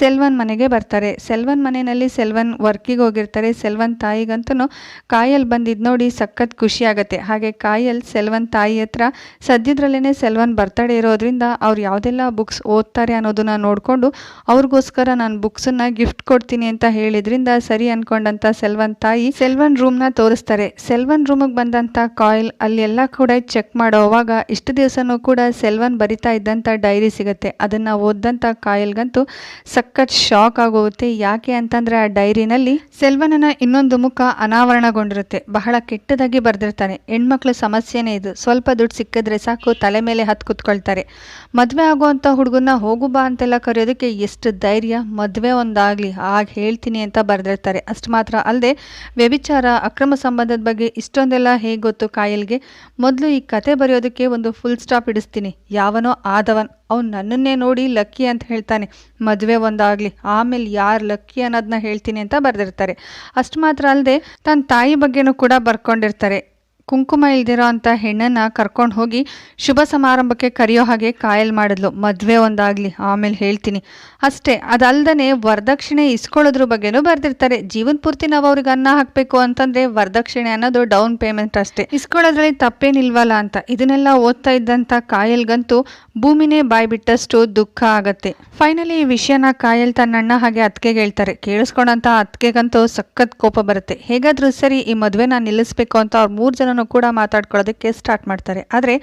ಸೆಲ್ವನ್ ಮನೆಗೆ ಬರ್ತಾರೆ. ಸೆಲ್ವನ್ ಮನೆಯಲ್ಲಿ ಸೆಲ್ವನ್ ವರ್ಕಿಗೆ ಹೋಗಿರ್ತಾರೆ. ಸೆಲ್ವನ್ ತಾಯಿಗಂತೂ ಕಾಯಲ್ ಬಂದಿದ್ ನೋಡಿ ಸಖತ್ ಖುಷಿ ಆಗುತ್ತೆ. ಹಾಗೆ ಕಾಯಲ್ ಸೆಲ್ವನ್ ತಾಯಿ ಹತ್ರ ಸದ್ಯದ್ರಲ್ಲೇ ಸೆಲ್ವನ್ ಬರ್ತಡೇ ಇರೋದ್ರಿಂದ ಅವ್ರು ಯಾವುದೆಲ್ಲ ಬುಕ್ಸ್ ಓದ್ತಾರೆ ಅನ್ನೋದನ್ನ ನೋಡಿಕೊಂಡು ಅವ್ರಿಗೋಸ್ಕರ ನಾನು ಬುಕ್ಸನ್ನು ಗಿಫ್ಟ್ ಕೊಡ್ತೀನಿ ಅಂತ ಹೇಳಿದ್ರಿಂದ ಸರಿ ಅನ್ಕೊಂಡಂತ ಸೆಲ್ವನ್ ತಾಯಿ ಸೆಲ್ವನ್ ರೂಮ್ನ ತೋರಿಸ್ತಾರೆ. ಸೆಲ್ವನ್ ರೂಮ್ ಬಂದಂತ ಕಾಯಿಲ್ ಅಲ್ಲೆಲ್ಲ ಕೂಡ ಚೆಕ್ ಮಾಡೋವಾಗ ಇಷ್ಟು ದಿವಸನೂ ಕೂಡ ಸೆಲ್ವನ್ ಬರಿತಾ ಇದ್ದಂತ ಡೈರಿ ಸಿಗುತ್ತೆ. ಅದನ್ನ ಓದಂತ ಕಾಯಲ್ಗಂತೂ ಸಖತ್ ಶಾಕ್ ಆಗೋಗುತ್ತೆ. ಯಾಕೆ ಅಂತಂದ್ರೆ ಆ ಡೈರಿನಲ್ಲಿ ಸೆಲ್ವನನ ಇನ್ನೊಂದು ಮುಖ ಅನಾವರಣಗೊಂಡಿರುತ್ತೆ. ಬಹಳ ಕೆಟ್ಟದಾಗಿ ಬರೆದಿರ್ತಾನೆ. ಹೆಣ್ಮಕ್ಳು ಸಮಸ್ಯೆನೇ ಇದು. ಸ್ವಲ್ಪ ದುಡ್ಡು ಸಿಕ್ಕಿದ್ರೆ ಸಾಕು, ತಲೆ ಮೇಲೆ ಹತ್ತು ಕುತ್ಕೊಳ್ತಾರೆ. ಮದುವೆ ಆಗುವಂಥ ಹುಡುಗನ್ನ ಹೋಗು ಬಾ ಅಂತೆಲ್ಲ ಕರೆಯೋದಕ್ಕೆ ಎಷ್ಟು ಧೈರ್ಯ. ಮದುವೆ ಒಂದಾಗಲಿ. ಆಗ ಹೇಳ್ತೀನಿ ಅಂತ ಬರೆದಿರ್ತಾರೆ. ಅಷ್ಟು ಮಾತ್ರ ಅಲ್ಲದೆ ವ್ಯಭಿಚಾರ, ಅಕ್ರಮ ಸಂಬಂಧದ ಬಗ್ಗೆ ಇಷ್ಟೊಂದೆಲ್ಲ ಹೇಗೆ ಗೊತ್ತು ಕಾಯಲ್ಗೆ? ಮೊದಲು ಈ ಕತೆ ಬರೆಯೋದಕ್ಕೆ ಒಂದು ಫುಲ್ ಸ್ಟಾಪ್ ಇಡಿಸ್ತೀನಿ. ಯಾವನೋ ಆದವನ್. ಅವ್ನು ನನ್ನನ್ನೇ ನೋಡಿ ಲಕ್ಕಿ ಅಂತ ಹೇಳ್ತಾನೆ. ಮದುವೆ ಒಂದಾಗಲಿ. ಆಮೇಲೆ ಯಾರು ಲಕ್ಕಿ ಅನ್ನೋದನ್ನ ಹೇಳ್ತೀನಿ ಅಂತ ಬರೆದಿರ್ತಾರೆ. ಅಷ್ಟು ಮಾತ್ರ ಅಲ್ಲದೆ ತನ್ನ ತಾಯಿ ಬಗ್ಗೆನೂ ಕೂಡ ಬರ್ಕೊಂಡಿರ್ತಾರೆ. ಕುಂಕುಮ ಇಲ್ದಿರೋ ಅಂಥ ಹೆಣ್ಣನ್ನು ಕರ್ಕೊಂಡು ಹೋಗಿ ಶುಭ ಸಮಾರಂಭಕ್ಕೆ ಕರೆಯೋ ಹಾಗೆ ಕಾಯಲ್ ಮಾಡಿದ್ಲು. ಮದುವೆ ಒಂದಾಗಲಿ, ಆಮೇಲೆ ಹೇಳ್ತೀನಿ. ಅಷ್ಟೇ, ಅದಲ್ದನೆ ವರದಕ್ಷಿಣೆ ಇಸ್ಕೊಳ್ಳೋದ್ರ ಬಗ್ಗೆನೂ ಬರೆದಿರ್ತಾರೆ. ಜೀವನ ಪೂರ್ತಿ ನಾವು ಅವ್ರಿಗೆ ಅನ್ನ ಹಾಕಬೇಕು ಅಂತಂದ್ರೆ ವರದಕ್ಷಿಣೆ ಅನ್ನೋದು ಡೌನ್ ಪೇಮೆಂಟ್ ಅಷ್ಟೇ. ಇಸ್ಕೊಳ್ಳೋದ್ರಲ್ಲಿ ತಪ್ಪೇನಿಲ್ವಲ್ಲ ಅಂತ. ಇದನ್ನೆಲ್ಲ ಓದ್ತಾ ಇದ್ದಂಥ ಕಾಯಲ್ಗಂತೂ ಭೂಮಿನೇ ಬಾಯ್ ಬಿಟ್ಟಷ್ಟು ದುಃಖ ಆಗತ್ತೆ. ಫೈನಲಿ ಈ ವಿಷಯನ ಕಾಯಲ್ ತನ್ನ ಅಣ್ಣ ಹಾಗೆ ಅತ್ತಿಗೆಗೆ ಹೇಳ್ತಾರೆ. ಕೇಳಿಸ್ಕೊಂಡಂತ ಅತ್ಕೆಗಂತೂ ಸಖತ್ ಕೋಪ ಬರುತ್ತೆ. ಹೇಗಾದ್ರೂ ಸರಿ ಈ ಮದುವೆನ ನಿಲ್ಲಿಸ್ಬೇಕು ಅಂತ ಅವ್ರು ಮೂರು ಜನನು ಕೂಡ ಮಾತಾಡ್ಕೊಳ್ಳೋದಕ್ಕೆ ಸ್ಟಾರ್ಟ್ ಮಾಡ್ತಾರೆ. ಆದರೆ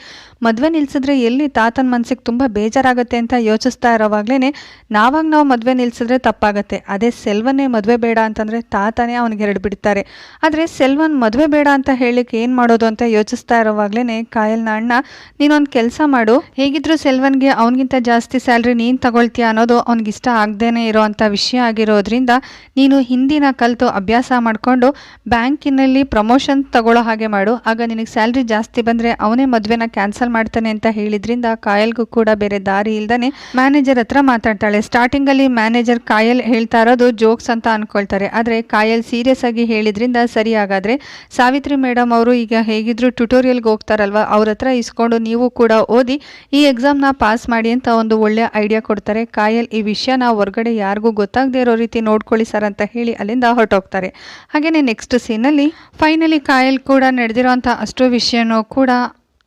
ಮದುವೆ ನಿಲ್ಸಿದ್ರೆ ಎಲ್ಲಿ ತಾತನ ಮನಸ್ಸಿಗೆ ತುಂಬ ಬೇಜಾರಾಗುತ್ತೆ ಅಂತ ಯೋಚಿಸ್ತಾ ಇರೋವಾಗ್ಲೇ ನಾವಾಗ ನಾವು ಮದುವೆ ನಿಲ್ಸಿದ್ರೆ ತಪ್ಪಾಗತ್ತೆ. ಅದೇ ಸೆಲ್ವನ್ನೇ ಮದುವೆ ಬೇಡ ಅಂತಂದರೆ ತಾತನೇ ಅವನಿಗೆ ಎರಡು ಬಿಡ್ತಾರೆ. ಆದರೆ ಸೆಲ್ವನ್ ಮದುವೆ ಬೇಡ ಅಂತ ಹೇಳಲಿಕ್ಕೆ ಏನು ಮಾಡೋದು ಅಂತ ಯೋಚಿಸ್ತಾ ಇರೋವಾಗ್ಲೇ ಕಾಯಲ್ನ ಅಣ್ಣ, ನೀನೊಂದು ಕೆಲಸ ಮಾಡು. ಹೇಗಿದ್ರು ಸೆಲ್ವನ್ಗೆ ಅವನಿಗಿಂತ ಜಾಸ್ತಿ ಸ್ಯಾಲ್ರಿ ನೀನು ತಗೊಳ್ತೀಯ ಅನ್ನೋದು ಅವ್ನಿಗೆ ಇಷ್ಟ ಇರೋ ಅಂಥ ವಿಷಯ ಆಗಿರೋದ್ರಿಂದ ನೀನು ಹಿಂದಿನ ಕಲಿತು ಅಭ್ಯಾಸ ಮಾಡಿಕೊಂಡು ಬ್ಯಾಂಕಿನಲ್ಲಿ ಪ್ರಮೋಷನ್ ತಗೊಳ್ಳೋ ಹಾಗೆ ಮಾಡು. ಆಗ ನಿನಗೆ ಸ್ಯಾಲ್ರಿ ಜಾಸ್ತಿ ಬಂದರೆ ಅವನೇ ಮದುವೆನ ಕ್ಯಾನ್ಸಲ್ ಮಾಡ್ತಾನೆ ಅಂತ ಹೇಳಿದ್ರಿಂದ ಕಾಯಲ್ಗೂ ಕೂಡ ಬೇರೆ ದಾರಿ ಇಲ್ದಾನೆ ಮ್ಯಾನೇಜರ್ ಹತ್ರ ಮಾತಾಡ್ತಾಳೆ. ಸ್ಟಾರ್ಟಿಂಗಲ್ಲಿ ಮ್ಯಾನೇಜರ್ ಕಾಯಲ್ ಹೇಳ್ತಾ ಇರೋದು ಜೋಕ್ಸ್ ಅಂತ ಅನ್ಕೊಳ್ತಾರೆ. ಆದರೆ ಕಾಯಲ್ ಸೀರಿಯಸ್ ಆಗಿ ಹೇಳಿದ್ರಿಂದ ಸರಿ ಹಾಗಾದರೆ ಸಾವಿತ್ರಿ ಮೇಡಮ್ ಅವರು ಈಗ ಹೇಗಿದ್ರು ಟ್ಯುಟೋರಿಯಲ್ಗೆ ಹೋಗ್ತಾರಲ್ವ? ಅವ್ರ ಹತ್ರ ಇಸ್ಕೊಂಡು ನೀವು ಕೂಡ ಓದಿ ಈ ಎಕ್ಸಾಮ್ನ ಪಾಸ್ ಮಾಡಿ ಅಂತ ಒಂದು ಒಳ್ಳೆಯ ಐಡಿಯಾ ಕೊಡ್ತಾರೆ. ಕಾಯಲ್ ಈ ವಿಷಯನ ಹೊರಗಡೆ ಯಾರಿಗೂ ಗೊತ್ತಾಗದೇ ಇರೋ ರೀತಿ ನೋಡ್ಕೊಳ್ಳಿ ಸರ್ ಅಂತ ಹೇಳಿ ಅಲ್ಲಿಂದ ಹೊರಟೋಗ್ತಾರೆ. ಹಾಗೆಯೇ ನೆಕ್ಸ್ಟ್ ಸೀನಲ್ಲಿ ಫೈನಲಿ ಕಾಯಲ್ ಕೂಡ ನಡೆದಿರೋಂಥ ಅಷ್ಟು ವಿಷಯನೂ ಕೂಡ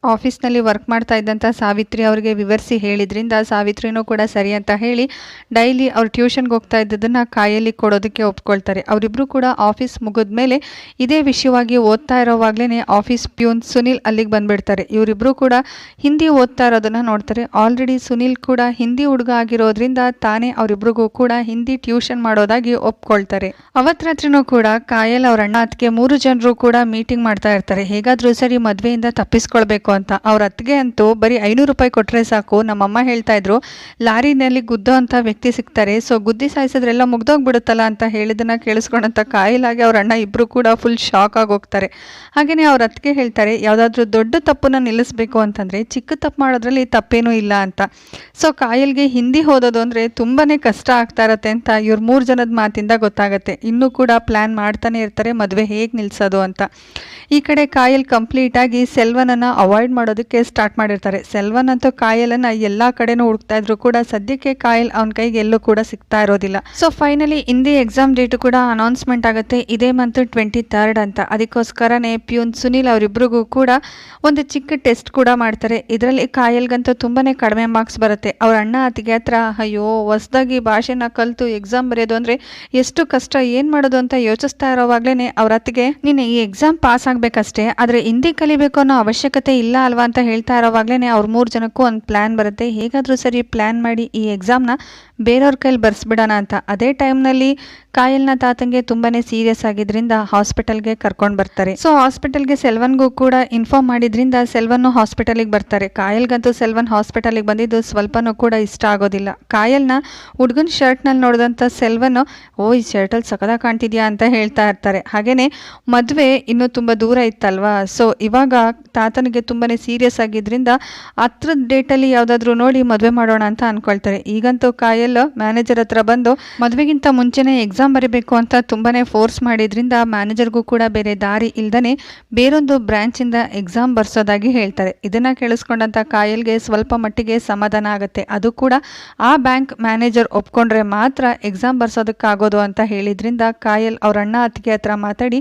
ಆಫೀಸ್ನಲ್ಲಿ ವರ್ಕ್ ಮಾಡ್ತಾ ಇದ್ದಂಥ ಸಾವಿತ್ರಿ ಅವರಿಗೆ ವಿವರಿಸಿ ಹೇಳಿದ್ರಿಂದ ಸಾವಿತ್ರಿನೂ ಕೂಡ ಸರಿ ಅಂತ ಹೇಳಿ ಡೈಲಿ ಅವ್ರು ಟ್ಯೂಷನ್ಗೆ ಹೋಗ್ತಾ ಇದ್ದದನ್ನು ಕಾಯಲ್ಲಿ ಕೊಡೋದಕ್ಕೆ ಒಪ್ಕೊಳ್ತಾರೆ. ಅವರಿಬ್ಬರು ಕೂಡ ಆಫೀಸ್ ಮುಗಿದ ಮೇಲೆ ಇದೇ ವಿಷಯವಾಗಿ ಓದ್ತಾ ಇರೋವಾಗಲೇ ಆಫೀಸ್ ಪ್ಯೂನ್ ಸುನಿಲ್ ಅಲ್ಲಿಗೆ ಬಂದ್ಬಿಡ್ತಾರೆ. ಇವರಿಬ್ಬರು ಕೂಡ ಹಿಂದಿ ಓದ್ತಾ ಇರೋದನ್ನ ನೋಡ್ತಾರೆ. ಆಲ್ರೆಡಿ ಸುನಿಲ್ ಕೂಡ ಹಿಂದಿ ಹುಡುಗ ಆಗಿರೋದ್ರಿಂದ ತಾನೇ ಅವರಿಬ್ರಿಗೂ ಕೂಡ ಹಿಂದಿ ಟ್ಯೂಷನ್ ಮಾಡೋದಾಗಿ ಒಪ್ಕೊಳ್ತಾರೆ. ಅವತ್ ರಾತ್ರಿನೂ ಕೂಡ ಕಾಯಲ್ ಅವರ ಅಣ್ಣ ಅದಕ್ಕೆ ಮೂರು ಜನರು ಕೂಡ ಮೀಟಿಂಗ್ ಮಾಡ್ತಾ ಇರ್ತಾರೆ. ಹೇಗಾದರೂ ಸರಿ ಮದುವೆಯಿಂದ ತಪ್ಪಿಸ್ಕೊಳ್ಬೇಕು ಅಂತ. ಅವ್ರ ಅತ್ತಿಗೆ ಅಂತೂ ಬರೀ ಐನೂರು ರೂಪಾಯಿ ಕೊಟ್ಟರೆ ಸಾಕು. ನಮ್ಮಮ್ಮ ಹೇಳ್ತಾ ಇದ್ರು, ಲಾರಿನಲ್ಲಿ ಗುದ್ದೋ ಅಂತ ವ್ಯಕ್ತಿ ಸಿಗ್ತಾರೆ. ಸೊ ಗುದ್ದಿ ಸಾಯಿಸಿದ್ರೆಲ್ಲ ಮುಗ್ದೋಗ್ಬಿಡುತ್ತಲ್ಲ ಅಂತ ಹೇಳಿದನ್ನ ಕೇಳಿಸ್ಕೊಂಡಂತ ಕಾಯಿಲಾಗಿ ಅವ್ರ ಅಣ್ಣ ಇಬ್ರು ಕೂಡ ಫುಲ್ ಶಾಕ್ ಆಗಿ ಹೋಗ್ತಾರೆ. ಹಾಗೇನೆ ಅವ್ರ ಅತ್ತಿಗೆ ಹೇಳ್ತಾರೆ, ಯಾವುದಾದ್ರೂ ದೊಡ್ಡ ತಪ್ಪನ್ನ ನಿಲ್ಲಿಸ್ಬೇಕು ಅಂತಂದ್ರೆ ಚಿಕ್ಕ ತಪ್ಪು ಮಾಡೋದ್ರಲ್ಲಿ ತಪ್ಪೇನೂ ಇಲ್ಲ ಅಂತ. ಸೊ ಕಾಯಿಲ್ಗೆ ಹಿಂದಿ ಓದೋದು ಅಂದ್ರೆ ತುಂಬಾನೇ ಕಷ್ಟ ಆಗ್ತಾ ಇರತ್ತೆ ಅಂತ ಇವ್ರ ಮೂರು ಜನದ ಮಾತಿಂದ ಗೊತ್ತಾಗತ್ತೆ. ಇನ್ನೂ ಕೂಡ ಪ್ಲಾನ್ ಮಾಡ್ತಾನೆ ಇರ್ತಾರೆ, ಮದುವೆ ಹೇಗೆ ನಿಲ್ಸೋದು ಅಂತ. ಈ ಕಡೆ ಕಾಯಿಲ್ ಕಂಪ್ಲೀಟ್ ಆಗಿ ಅವಾಯ್ಡ್ ಅವಾಯ್ಡ್ ಮಾಡೋದಕ್ಕೆ ಸ್ಟಾರ್ಟ್ ಮಾಡಿರ್ತಾರೆ. ಸೆಲ್ವನ್ ಅಂತೂ ಕಾಯಲನ್ನು ಎಲ್ಲ ಕಡೆನೂ ಹುಡುಕ್ತಾ ಇದ್ರು ಕೂಡ ಸದ್ಯಕ್ಕೆ ಕಾಯಲ್ ಅವನ ಕೈಗೆ ಎಲ್ಲೂ ಕೂಡ ಸಿಗ್ತಾ ಇರೋದಿಲ್ಲ. So finally Hindi exam date ಕೂಡ ಅನೌನ್ಸ್ಮೆಂಟ್ ಆಗುತ್ತೆ. ಇದೇ ಮಂತ್ ಟ್ವೆಂಟಿ ತರ್ಡ್ ಅಂತ. ಅದಕ್ಕೋಸ್ಕರನೇ ಪ್ಯೂನ್, ಸುನಿಲ್ ಅವರಿಬ್ಬರಿಗೂ ಕೂಡ ಒಂದು ಚಿಕ್ಕ ಟೆಸ್ಟ್ ಕೂಡ ಮಾಡ್ತಾರೆ. ಇದರಲ್ಲಿ ಕಾಯಲ್ಗಂತೂ ತುಂಬಾನೇ ಕಡಿಮೆ ಮಾರ್ಕ್ಸ್ ಬರುತ್ತೆ. ಅವ್ರ ಅಣ್ಣ ಅತಿಗೆ ಹತ್ರ, ಅಯ್ಯೋ, ಹೊಸದಾಗಿ ಭಾಷೆನ ಕಲಿತು ಎಕ್ಸಾಮ್ ಬರೆಯೋದು ಅಂದರೆ ಎಷ್ಟು ಕಷ್ಟ, ಏನು ಮಾಡೋದು ಅಂತ ಯೋಚಿಸ್ತಾ ಇರೋವಾಗ್ಲೇ ಅವ್ರ ಅತ್ತಿಗೆ, ನೀನು ಈ ಎಕ್ಸಾಮ್ ಪಾಸ್ ಆಗಬೇಕಷ್ಟೇ, ಆದರೆ ಹಿಂದಿ ಕಲಿಬೇಕು ಅನ್ನೋ ಅವಶ್ಯಕತೆ ಅಲ್ವಾ ಅಂತ ಹೇಳ್ತಾ ಇರೋವಾಗಲೇ ಅವ್ರ ಮೂರು ಜನಕ್ಕೂ ಒಂದು ಪ್ಲ್ಯಾನ್ ಬರುತ್ತೆ. ಹೇಗಾದರೂ ಸರಿ ಪ್ಲ್ಯಾನ್ ಮಾಡಿ ಈ ಎಕ್ಸಾಮ್ನ ಬೇರೆಯವ್ರ ಕೈಲಿ ಬರ್ಸ್ಬಿಡೋಣ ಅಂತ. ಅದೇ ಟೈಮ್ನಲ್ಲಿ ಕಾಯಲ್ನ ತಾತಂಗೆ ತುಂಬಾ ಸೀರಿಯಸ್ ಆಗಿದ್ರಿಂದ ಹಾಸ್ಪಿಟಲ್ಗೆ ಕರ್ಕೊಂಡು ಬರ್ತಾರೆ. ಸೊ ಹಾಸ್ಪಿಟಲ್ಗೆ ಸೆಲ್ವನ್ಗೂ ಕೂಡ ಇನ್ಫಾರ್ಮ್ ಮಾಡಿದ್ರಿಂದ ಸೆಲ್ವನ್ನು ಹಾಸ್ಪಿಟಲಿಗೆ ಬರ್ತಾರೆ. ಕಾಯಲ್ಗಂತೂ ಸೆಲ್ವನ್ ಹಾಸ್ಪಿಟಲಿಗೆ ಬಂದಿದ್ದು ಸ್ವಲ್ಪನೂ ಕೂಡ ಇಷ್ಟ ಆಗೋದಿಲ್ಲ. ಕಾಯಲ್ನ ಹುಡುಗನ ಶರ್ಟ್ನಲ್ಲಿ ನೋಡಿದಂಥ ಸೆಲ್ವನ್ ಓ ಈ ಶರ್ಟಲ್ಲಿ ಸಕದಾಗ ಕಾಣ್ತಿದ್ಯಾ? ಅಂತ ಹೇಳ್ತಾ ಇರ್ತಾರೆ. ಹಾಗೆಯೇ ಮದುವೆ ಇನ್ನೂ ತುಂಬ ದೂರ ಇತ್ತಲ್ವಾ? ಸೊ ಇವಾಗ ತಾತನಿಗೆ ತುಂಬಾ ಸೀರಿಯಸ್ ಆಗಿದ್ದರಿಂದ ಹತ್ರದ ಡೇಟಲ್ಲಿ ಯಾವುದಾದ್ರೂ ನೋಡಿ ಮದುವೆ ಮಾಡೋಣ ಅಂತ ಅಂದ್ಕೊಳ್ತಾರೆ ಈಗಂತೂ ಕಾಯಲ್ ಮ್ಯಾನೇಜರ್ ಹತ್ರ ಬಂದು, ಮದುವೆಗಿಂತ ಮುಂಚೆನೇ ಎಕ್ಸಾಮ್ ಬರೀಬೇಕು ಅಂತ ತುಂಬಾನೇ ಫೋರ್ಸ್ ಮಾಡಿದ್ರಿಂದ ಮ್ಯಾನೇಜರ್ಗೂ ಕೂಡ ಬೇರೆ ದಾರಿ ಇಲ್ದನೆ ಬೇರೊಂದು ಬ್ರಾಂಚಿಂದ ಎಕ್ಸಾಮ್ ಬರ್ಸೋದಾಗಿ ಹೇಳ್ತಾರೆ. ಇದನ್ನ ಕೇಳಿಸ್ಕೊಂಡಂತ ಕಾಯಲ್ಗೆ ಸ್ವಲ್ಪ ಮಟ್ಟಿಗೆ ಸಮಾಧಾನ ಆಗುತ್ತೆ. ಅದು ಕೂಡ ಆ ಬ್ಯಾಂಕ್ ಮ್ಯಾನೇಜರ್ ಒಪ್ಕೊಂಡ್ರೆ ಮಾತ್ರ ಎಕ್ಸಾಮ್ ಬರ್ಸೋದಕ್ಕಾಗೋದು ಅಂತ ಹೇಳಿದ್ರಿಂದ ಕಾಯಲ್ ಅವ್ರ ಅಣ್ಣ ಅತ್ತಿಗೆ ಹತ್ರ ಮಾತಾಡಿ,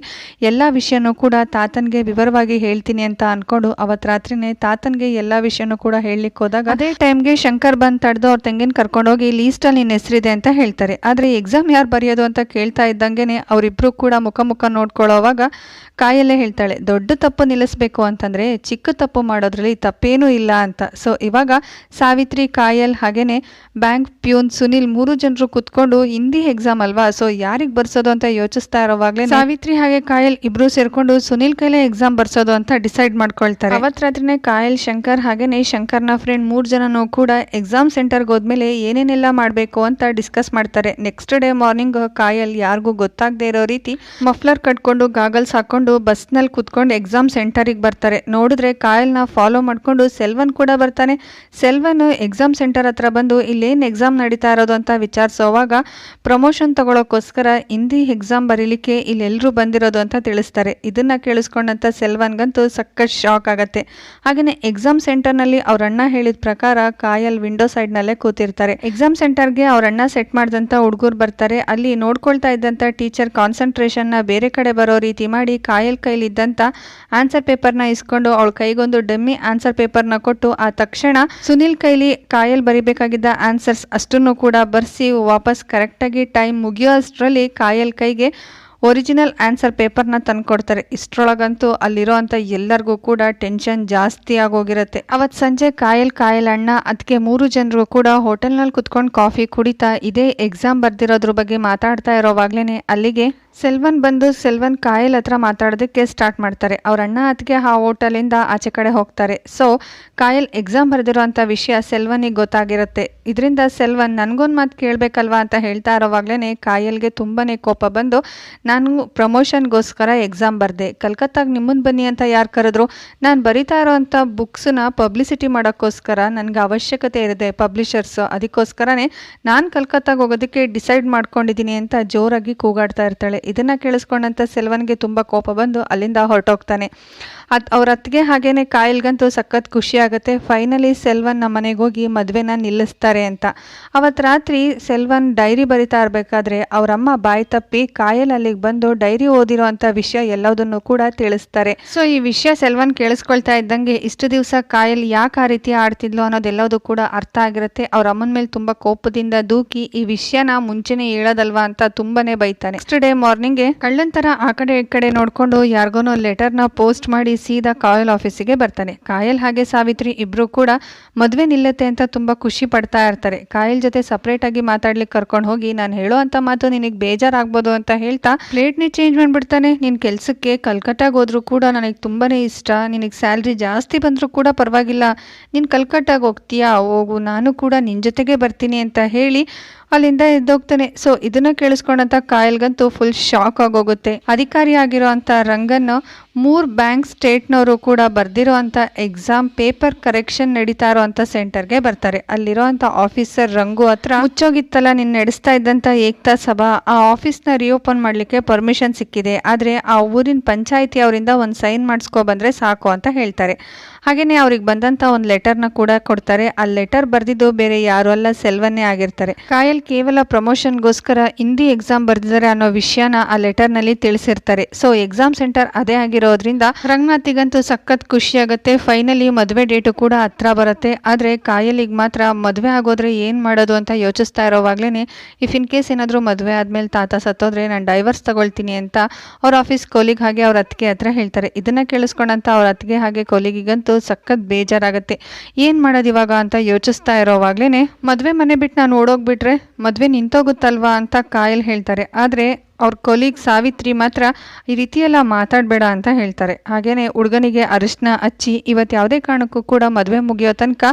ಎಲ್ಲ ವಿಷಯನೂ ಕೂಡ ತಾತನ್ಗೆ ವಿವರವಾಗಿ ಹೇಳ್ತೀನಿ ಅಂತ ಅನ್ಕೊಂಡು ಅವತ್ ರಾತ್ರಿನೇ ತಾತನ್ಗೆ ಎಲ್ಲ ವಿಷಯನೂ ಕೂಡ ಹೇಳಲಿಕ್ಕೆ ಹೋದಾಗ ಅದೇ ಟೈಮ್ಗೆ ಶಂಕರ್ ಬಂದ್ ತಡೆದು ಅವ್ರ ತೆಂಗಿನ ಕರ್ಕೊಂಡೋಗಿ ಲೀಸ್ಟಲ್ಲಿ ನಿನ್ನ ಹೆಸರಿದೆ ಅಂತ ಹೇಳ್ತಾರೆ. ಆದರೆ ಎಕ್ಸಾಮ್ ಯಾರು ಬರೆಯೋದು ಅಂತ ಕೇಳ್ತಾ ಇದ್ದಂಗೆನೆ ಅವರಿಬ್ರು ಕೂಡ ಮುಖ ಮುಖ ನೋಡ್ಕೊಳ್ಳೋವಾಗ ಕಾಯಲ್ಲೇ ಹೇಳ್ತಾಳೆ, ದೊಡ್ಡ ತಪ್ಪು ನಿಲ್ಲಿಸ್ಬೇಕು ಅಂತಂದ್ರೆ ಚಿಕ್ಕ ತಪ್ಪು ಮಾಡೋದ್ರಲ್ಲಿ ತಪ್ಪೇನೂ ಇಲ್ಲ ಅಂತ. ಸೊ ಇವಾಗ ಸಾವಿತ್ರಿ, ಕಾಯಲ್ ಹಾಗೇನೆ ಬ್ಯಾಂಕ್ ಪ್ಯೂನ್, ಸುನಿಲ್ ಮೂರು ಜನರು ಕುತ್ಕೊಂಡು ಹಿಂದಿ ಎಕ್ಸಾಮ್ ಅಲ್ವಾ? ಸೊ ಯಾರಿಗೆ ಬರ್ಸೋದು ಅಂತ ಯೋಚಿಸ್ತಾ ಇರೋವಾಗಲೇ ಸಾವಿತ್ರಿ ಹಾಗೆ ಕಾಯಲ್ ಇಬ್ರು ಸೇರ್ಕೊಂಡು ಸುನಿಲ್ ಕೈಲೇ ಎಕ್ಸಾಮ್ ಬರ್ಸೋದು ಅಂತ ಡಿಸೈಡ್ ಮಾಡ್ಕೊಳ್ತಾರೆ. ಅವತ್ ರಾತ್ರಿನೇ ಕಾಯಲ್, ಶಂಕರ್ ಹಾಗೇನೆ ಶಂಕರ್ನ ಫ್ರೆಂಡ್ ಮೂರು ಜನನೂ ಕೂಡ ಎಕ್ಸಾಮ್ ಸೆಂಟರ್ಗೆ ಹೋದ್ಮೇಲೆ ಏನೇನೆಲ್ಲ ಮಾಡಬೇಕು ಅಂತ ಡಿಸ್ಕಸ್ ಮಾಡ್ತಾರೆ. ನೆಕ್ಸ್ಟ್ ಡೇ ಮಾರ್ನಿಂಗ್ ಕಾಯಲ್ ಯಾರಿಗೂ ಗೊತ್ತಾಗದೇ ಇರೋ ರೀತಿ ಮಫ್ಲರ್ ಕಟ್ಕೊಂಡು ಗಾಗಲ್ಸ್ ಹಾಕೊಂಡು ಬಸ್ನಲ್ಲಿ ಕುತ್ಕೊಂಡು ಎಕ್ಸಾಮ್ ಸೆಂಟರಿಗೆ ಬರ್ತಾರೆ. ನೋಡಿದ್ರೆ ಕಾಯಲ್ನ ಫಾಲೋ ಮಾಡ್ಕೊಂಡು ಸೆಲ್ವನ್ ಕೂಡ ಬರ್ತಾನೆ. ಸೆಲ್ವನ್ ಎಕ್ಸಾಮ್ ಸೆಂಟರ್ ಹತ್ರ ಬಂದು ಇಲ್ಲೇನು ಎಕ್ಸಾಮ್ ನಡೀತಾ ಇರೋದು ಅಂತ ವಿಚಾರಿಸೋವಾಗ ಪ್ರಮೋಷನ್ ತಗೊಳ್ಳೋಕ್ಕೋಸ್ಕರ ಹಿಂದಿ ಎಕ್ಸಾಮ್ ಬರೀಲಿಕ್ಕೆ ಇಲ್ಲೆಲ್ಲರೂ ಬಂದಿರೋದು ಅಂತ ತಿಳಿಸ್ತಾರೆ. ಇದನ್ನ ಕೇಳಿಸ್ಕೊಂಡಂತ ಸೆಲ್ವನ್ಗಂತೂ ಸಖತ್ ಶಾಕ್ ಆಗತ್ತೆ. ಹಾಗೆಯೇ ಎಕ್ಸಾಮ್ ಸೆಂಟರ್ನಲ್ಲಿ ಅವ್ರ ಅಣ್ಣ ಹೇಳಿದ ಪ್ರಕಾರ ಕಾಯಲ್ ವಿಂಡೋ ಸೈಡ್ನಲ್ಲೇ ಕೂತಿರ್ತಾರೆ. ಎಕ್ಸಾಮ್ ಸೆಂಟರ್ಗೆ ಅವರಣ್ಣ ಸೆಟ್ ಮಾಡಿದಂಥ ಹುಡುಗರು ಬರ್ತಾರೆ. ಅಲ್ಲಿ ನೋಡ್ಕೊಳ್ತಾ ಇದ್ದಂಥ ಟೀಚರ್ ಕಾನ್ಸಂಟ್ರೇಷನ್ನ ಬೇರೆ ಕಡೆ ಬರೋ ರೀತಿ ಮಾಡಿ ಕಾಯಲ್ ಕೈಲಿದ್ದಂಥ ಆನ್ಸರ್ ಪೇಪರ್ನ ಇಸ್ಕೊಂಡು ಅವಳ ಕೈಗೊಂದು ಡಮ್ಮಿ ಆನ್ಸರ್ ಪೇಪರ್ನ ಕೊಟ್ಟು ಆ ತಕ್ಷಣ ಸುನಿಲ್ ಕೈಲಿ ಕಾಯಲ್ ಬರಿಬೇಕಾಗಿದ್ದ ಆನ್ಸರ್ಸ್ ಅಷ್ಟನ್ನು ಕೂಡ ಬರೆಸಿ ವಾಪಸ್ ಕರೆಕ್ಟಾಗಿ ಟೈಮ್ ಮುಗಿಯೋ ಅಷ್ಟರಲ್ಲಿ ಕಾಯಲ್ ಕೈಗೆ ಒರಿಜಿನಲ್ ಆನ್ಸರ್ ಪೇಪರ್ನ ತಂದುಕೊಡ್ತಾರೆ ಇಷ್ಟರೊಳಗಂತೂ ಅಲ್ಲಿರೋ ಅಂಥ ಎಲ್ಲರಿಗೂ ಕೂಡ ಟೆನ್ಷನ್ ಜಾಸ್ತಿ ಆಗೋಗಿರುತ್ತೆ. ಅವತ್ತು ಸಂಜೆ ಕಾಯಲ್ ಕಾಯಲ್ ಅಣ್ಣ ಅದಕ್ಕೆ ಮೂರು ಜನರು ಕೂಡ ಹೋಟೆಲ್ನಲ್ಲಿ ಕುತ್ಕೊಂಡು ಕಾಫಿ ಕುಡಿತಾ ಇದೇ ಎಕ್ಸಾಮ್ ಬರ್ದಿರೋದ್ರ ಬಗ್ಗೆ ಮಾತಾಡ್ತಾ ಇರೋವಾಗ್ಲೇ ಅಲ್ಲಿಗೆ ಸೆಲ್ವನ್ ಬಂದು ಸೆಲ್ವನ್ ಕಾಯಲ್ ಹತ್ರ ಮಾತಾಡೋದಕ್ಕೆ ಸ್ಟಾರ್ಟ್ ಮಾಡ್ತಾರೆ. ಅವ್ರ ಅಣ್ಣ ಅತ್ತಿಗೆ ಆ ಹೋಟೆಲಿಂದ ಆಚೆ ಕಡೆ ಹೋಗ್ತಾರೆ. ಸೊ ಕಾಯಲ್ ಎಕ್ಸಾಮ್ ಬರೆದಿರೋಂಥ ವಿಷಯ ಸೆಲ್ವನಿಗೆ ಗೊತ್ತಾಗಿರುತ್ತೆ. ಇದರಿಂದ ಸೆಲ್ವನ್, ನನಗೊಂದು ಮಾತು ಕೇಳಬೇಕಲ್ವಾ? ಅಂತ ಹೇಳ್ತಾ ಇರೋವಾಗ್ಲೇ ಕಾಯಲ್ಗೆ ತುಂಬಾ ಕೋಪ ಬಂದು, ನಾನು ಪ್ರಮೋಷನ್ಗೋಸ್ಕರ ಎಕ್ಸಾಮ್ ಬರೆದೆ. ಕಲ್ಕತ್ತಾಗ ನಿಮ್ಮನ್ನು ಬನ್ನಿ ಅಂತ ಯಾರು ಕರೆದ್ರು? ನಾನು ಬರಿತಾ ಇರೋವಂಥ ಬುಕ್ಸನ್ನ ಪಬ್ಲಿಸಿಟಿ ಮಾಡೋಕ್ಕೋಸ್ಕರ ನನಗೆ ಅವಶ್ಯಕತೆ ಇದೆ ಪಬ್ಲಿಷರ್ಸು ಅದಕ್ಕೋಸ್ಕರನೇ ನಾನು ಕಲ್ಕತ್ತಾಗ ಹೋಗೋದಕ್ಕೆ ಡಿಸೈಡ್ ಮಾಡ್ಕೊಂಡಿದ್ದೀನಿ ಅಂತ ಜೋರಾಗಿ ಕೂಗಾಡ್ತಾ ಇರ್ತಾಳೆ. ಇದನ್ನ ಕೇಳಿಸ್ಕೊಂಡಂಥ ಸೆಲ್ವನ್ಗೆ ತುಂಬ ಕೋಪ ಬಂದು ಅಲ್ಲಿಂದ ಹೊರಟೋಗ್ತಾನೆ. ಅದು ಅವ್ರ ಅತ್ತಿಗೆ ಹಾಗೇನೆ ಕಾಯಿಲ್ಗಂತೂ ಸಖತ್ ಖುಷಿ ಆಗುತ್ತೆ. ಫೈನಲಿ ಸೆಲ್ವನ್ ನಮ್ಮ ಮನೆಗೆ ಹೋಗಿ ಮದುವೆನ ನಿಲ್ಲಿಸ್ತಾರೆ ಅಂತ. ಅವತ್ತು ರಾತ್ರಿ ಸೆಲ್ವನ್ ಡೈರಿ ಬರಿತಾ ಇರಬೇಕಾದ್ರೆ ಅವರಮ್ಮ ಬಾಯಿ ತಪ್ಪಿ ಕಾಯಲ್ ಅಲ್ಲಿಗೆ ಬಂದು ಡೈರಿ ಓದಿರೋ ಅಂಥ ವಿಷಯ ಎಲ್ಲದನ್ನು ಕೂಡ ತಿಳಿಸ್ತಾರೆ. ಸೊ ಈ ವಿಷಯ ಸೆಲ್ವನ್ ಕೇಳಿಸ್ಕೊಳ್ತಾ ಇದ್ದಂಗೆ ಇಷ್ಟು ದಿವಸ ಕಾಯಲ್ ಯಾಕೆ ಆ ರೀತಿ ಆಡ್ತಿದ್ಲು ಅನ್ನೋದೆಲ್ಲದೂ ಕೂಡ ಅರ್ಥ ಆಗಿರುತ್ತೆ. ಅವ್ರ ಅಮ್ಮನ ಮೇಲೆ ತುಂಬ ಕೋಪದಿಂದ ದೂಕಿ ಈ ವಿಷಯನ ಮುಂಚೆನೇ ಹೇಳೋದಲ್ವಾ ಅಂತ ತುಂಬಾನೇ ಬೈತಾನೆ. ನೆಕ್ಸ್ಟ್ ಡೇ ಮಾರ್ನಿಂಗ್ಗೆ ಕಳ್ಳಂತರ ತರ ಆ ಕಡೆ ಈ ಕಡೆ ನೋಡ್ಕೊಂಡು ಯಾರಿಗೋನೋ ಲೆಟರ್ನ ಪೋಸ್ಟ್ ಮಾಡಿ ಸೀದಾ ಕಾಯಲ್ ಆಫೀಸಿಗೆ ಬರ್ತಾನೆ. ಕಾಯಲ್ ಹಾಗೆ ಸಾವಿತ್ರಿ ಇಬ್ರು ಕೂಡ ಮದುವೆ ನಿಲ್ಲತ್ತೆ ಅಂತ ತುಂಬಾ ಖುಷಿ ಪಡ್ತಾ ಇರ್ತಾರೆ. ಕಾಯಲ್ ಜೊತೆ ಸಪ್ರೇಟ್ ಆಗಿ ಮಾತಾಡ್ಲಿಕ್ಕೆ ಕರ್ಕೊಂಡು ಹೋಗಿ, ನಾನು ಹೇಳೋ ಅಂತ ಮಾತು ನಿನಗೆ ಬೇಜಾರಾಗ್ಬೋದು ಅಂತ ಹೇಳ್ತಾ ಪ್ಲೇಟ್ನೇ ಚೇಂಜ್ ಮಾಡಿಬಿಡ್ತಾನೆ. ನಿನ್ ಕೆಲಸಕ್ಕೆ ಕಲ್ಕಟ್ಟಾಗ ಹೋದ್ರು ಕೂಡ ನನಗೆ ತುಂಬಾನೇ ಇಷ್ಟ. ನಿನಗೆ ಸ್ಯಾಲ್ರಿ ಜಾಸ್ತಿ ಬಂದರೂ ಕೂಡ ಪರವಾಗಿಲ್ಲ. ನೀನು ಕಲ್ಕಟ್ಟಾಗ ಹೋಗ್ತೀಯಾ? ಹೋಗು. ನಾನು ಕೂಡ ನಿನ್ನ ಜೊತೆಗೆ ಬರ್ತೀನಿ ಅಂತ ಹೇಳಿ ಅಲ್ಲಿಂದ ಎದ್ದೋಗ್ತಾನೆ. ಸೊ ಇದನ್ನ ಕೇಳಿಸ್ಕೊಂಡಂತ ಕಾಯಲ್ಗಂತೂ ಫುಲ್ ಶಾಕ್ ಆಗೋಗುತ್ತೆ. ಅಧಿಕಾರಿ ಆಗಿರೋ ಅಂತ ರಂಗನ್ ಮೂರ್ ಬ್ಯಾಂಕ್ ಸ್ಟೇಟ್ನವರು ಕೂಡ ಬರ್ದಿರೋ ಅಂತ ಎಕ್ಸಾಮ್ ಪೇಪರ್ ಕರೆಕ್ಷನ್ ನಡೀತಾ ಅಂತ ಸೆಂಟರ್ಗೆ ಬರ್ತಾರೆ. ಅಲ್ಲಿರೋ ಅಂತ ಆಫೀಸರ್ ರಂಗು ಹತ್ರ ಮುಚ್ಚೋಗಿತ್ತಲ್ಲ ನಿನ್ ನಡೆಸ್ತಾ ಇದ್ದಂತ ಏಕ್ತಾ ಸಭಾ. ಆ ಆಫೀಸ್ನ ರಿಓಪನ್ ಮಾಡ್ಲಿಕ್ಕೆ ಪರ್ಮಿಷನ್ ಸಿಕ್ಕಿದೆ. ಆದ್ರೆ ಆ ಊರಿನ ಪಂಚಾಯಿತಿ ಅವರಿಂದ ಒಂದು ಸೈನ್ ಮಾಡಿಸ್ಕೊ ಬಂದ್ರೆ ಸಾಕು ಅಂತ ಹೇಳ್ತಾರೆ. ಹಾಗೆಯೇ ಅವ್ರಿಗೆ ಬಂದಂಥ ಒಂದು ಲೆಟರ್ನ ಕೂಡ ಕೊಡ್ತಾರೆ. ಆ ಲೆಟರ್ ಬರೆದಿದ್ದು ಬೇರೆ ಯಾರು ಅಲ್ಲ, ಸೆಲ್ವನ್ನೇ ಆಗಿರ್ತಾರೆ. ಕಾಯಲ್ ಕೇವಲ ಪ್ರಮೋಷನ್ಗೋಸ್ಕರ ಹಿಂದಿ ಎಕ್ಸಾಮ್ ಬರೆದಿದ್ದಾರೆ ಅನ್ನೋ ವಿಷಯನ ಆ ಲೆಟರ್ನಲ್ಲಿ ತಿಳಿಸಿರ್ತಾರೆ. ಸೊ ಎಕ್ಸಾಮ್ ಸೆಂಟರ್ ಅದೇ ಆಗಿರೋದ್ರಿಂದ ರಂಗನಾಥಿಗಂತೂ ಸಖತ್ ಖುಷಿ ಆಗುತ್ತೆ ಫೈನಲಿ ಮದುವೆ ಡೇಟು ಕೂಡ ಹತ್ರ ಬರುತ್ತೆ. ಆದರೆ ಕಾಯಲಿಗೆ ಮಾತ್ರ ಮದುವೆ ಆಗೋದ್ರೆ ಏನು ಮಾಡೋದು ಅಂತ ಯೋಚಿಸ್ತಾ ಇರೋವಾಗ್ಲೇ ಇಫ್ ಇನ್ ಕೇಸ್ ಏನಾದರೂ ಮದುವೆ ಆದಮೇಲೆ ತಾತ ಸತ್ತೋದ್ರೆ ನಾನು ಡೈವರ್ಸ್ ತಗೊಳ್ತೀನಿ ಅಂತ ಅವ್ರ ಆಫೀಸ್ ಕೋಲಿಗ್ ಹಾಗೆ ಅವ್ರ ಅತ್ತಿಗೆ ಹತ್ರ ಹೇಳ್ತಾರೆ. ಇದನ್ನ ಕೇಳಿಸ್ಕೊಂಡಂತ ಅವ್ರ ಅತ್ತಿಗೆ ಹಾಗೆ ಕೋಲಿಗಿಗಂತೂ ಸಖತ್ ಬೇಜಾರಾಗುತ್ತೆ. ಏನು ಮಾಡೋದು ಇವಾಗ ಅಂತ ಯೋಚಿಸ್ತಾ ಇರೋವಾಗ್ಲೇ ಮದುವೆ ಮನೆ ಬಿಟ್ಟು ನಾನು ಓಡೋಗ್ಬಿಟ್ರೆ ಮದುವೆ ನಿಂತೋಗುತ್ತಲ್ವಾ ಅಂತ ಕಾಯಲ್ ಹೇಳ್ತಾರೆ. ಆದರೆ ಅವ್ರ ಕೊಲೀಗ್ ಸಾವಿತ್ರಿ ಮಾತ್ರ ಈ ರೀತಿಯೆಲ್ಲ ಮಾತಾಡಬೇಡ ಅಂತ ಹೇಳ್ತಾರೆ. ಹಾಗೇನೆ ಹುಡುಗನಿಗೆ ಅರಿಶಿನ ಹಚ್ಚಿ ಇವತ್ತು ಯಾವುದೇ ಕಾರಣಕ್ಕೂ ಕೂಡ ಮದುವೆ ಮುಗಿಯೋ ತನಕ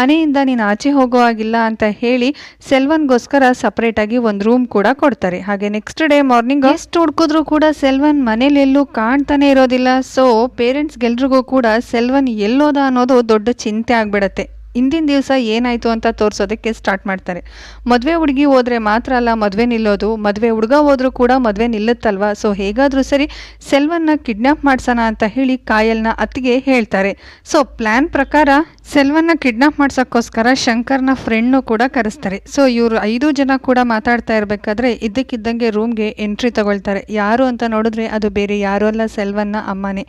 ಮನೆಯಿಂದ ನೀನು ಆಚೆ ಹೋಗೋ ಆಗಿಲ್ಲ ಅಂತ ಹೇಳಿ ಸೆಲ್ವನ್ಗೋಸ್ಕರ ಸಪ್ರೇಟಾಗಿ ಒಂದು ರೂಮ್ ಕೂಡ ಕೊಡ್ತಾರೆ. ಹಾಗೆ ನೆಕ್ಸ್ಟ್ ಡೇ ಮಾರ್ನಿಂಗ್ ಎಷ್ಟು ಹುಡ್ಕಿದ್ರು ಕೂಡ ಸೆಲ್ವನ್ ಮನೇಲಿ ಎಲ್ಲೂ ಕಾಣ್ತಾನೆ ಇರೋದಿಲ್ಲ. ಸೊ ಪೇರೆಂಟ್ಸ್ಗೆಲ್ರಿಗೂ ಕೂಡ ಸೆಲ್ವನ್ ಎಲ್ಲೋದ ಅನ್ನೋದು ದೊಡ್ಡ ಚಿಂತೆ ಆಗ್ಬಿಡತ್ತೆ. ಇಂದಿನ ದಿವಸ ಏನಾಯಿತು ಅಂತ ತೋರಿಸೋದಕ್ಕೆ ಸ್ಟಾರ್ಟ್ ಮಾಡ್ತಾರೆ. ಮದುವೆ ಹುಡುಗಿ ಹೋದ್ರೆ ಮಾತ್ರ ಅಲ್ಲ, ಮದುವೆ ನಿಲ್ಲೋದು. ಮದುವೆ ಹುಡುಗ ಹೋದ್ರು ಕೂಡ ಮದುವೆ ನಿಲ್ಲುತ್ತಲ್ವ? ಸೊ ಹೇಗಾದರೂ ಸರಿ ಸೆಲ್ವನ್ನ ಕಿಡ್ನಾಪ್ ಮಾಡ್ಸೋಣ ಅಂತ ಹೇಳಿ ಕಾಯಲ್ನ ಅತ್ತಿಗೆ ಹೇಳ್ತಾರೆ. ಸೊ ಪ್ಲ್ಯಾನ್ ಪ್ರಕಾರ ಸೆಲ್ವನ್ನ ಕಿಡ್ನಾಪ್ ಮಾಡ್ಸೋಕ್ಕೋಸ್ಕರ ಶಂಕರ್ನ ಫ್ರೆಂಡ್ನು ಕೂಡ ಕರೆಸ್ತಾರೆ. ಸೊ ಇವರು ಐದು ಜನ ಕೂಡ ಮಾತಾಡ್ತಾ ಇರಬೇಕಾದ್ರೆ ಇದ್ದಕ್ಕಿದ್ದಂಗೆ ರೂಮ್ಗೆ ಎಂಟ್ರಿ ತಗೊಳ್ತಾರೆ. ಯಾರು ಅಂತ ನೋಡಿದ್ರೆ ಅದು ಬೇರೆ ಯಾರು ಅಲ್ಲ, ಸೆಲ್ವನ್ನ ಅಮ್ಮನೇ.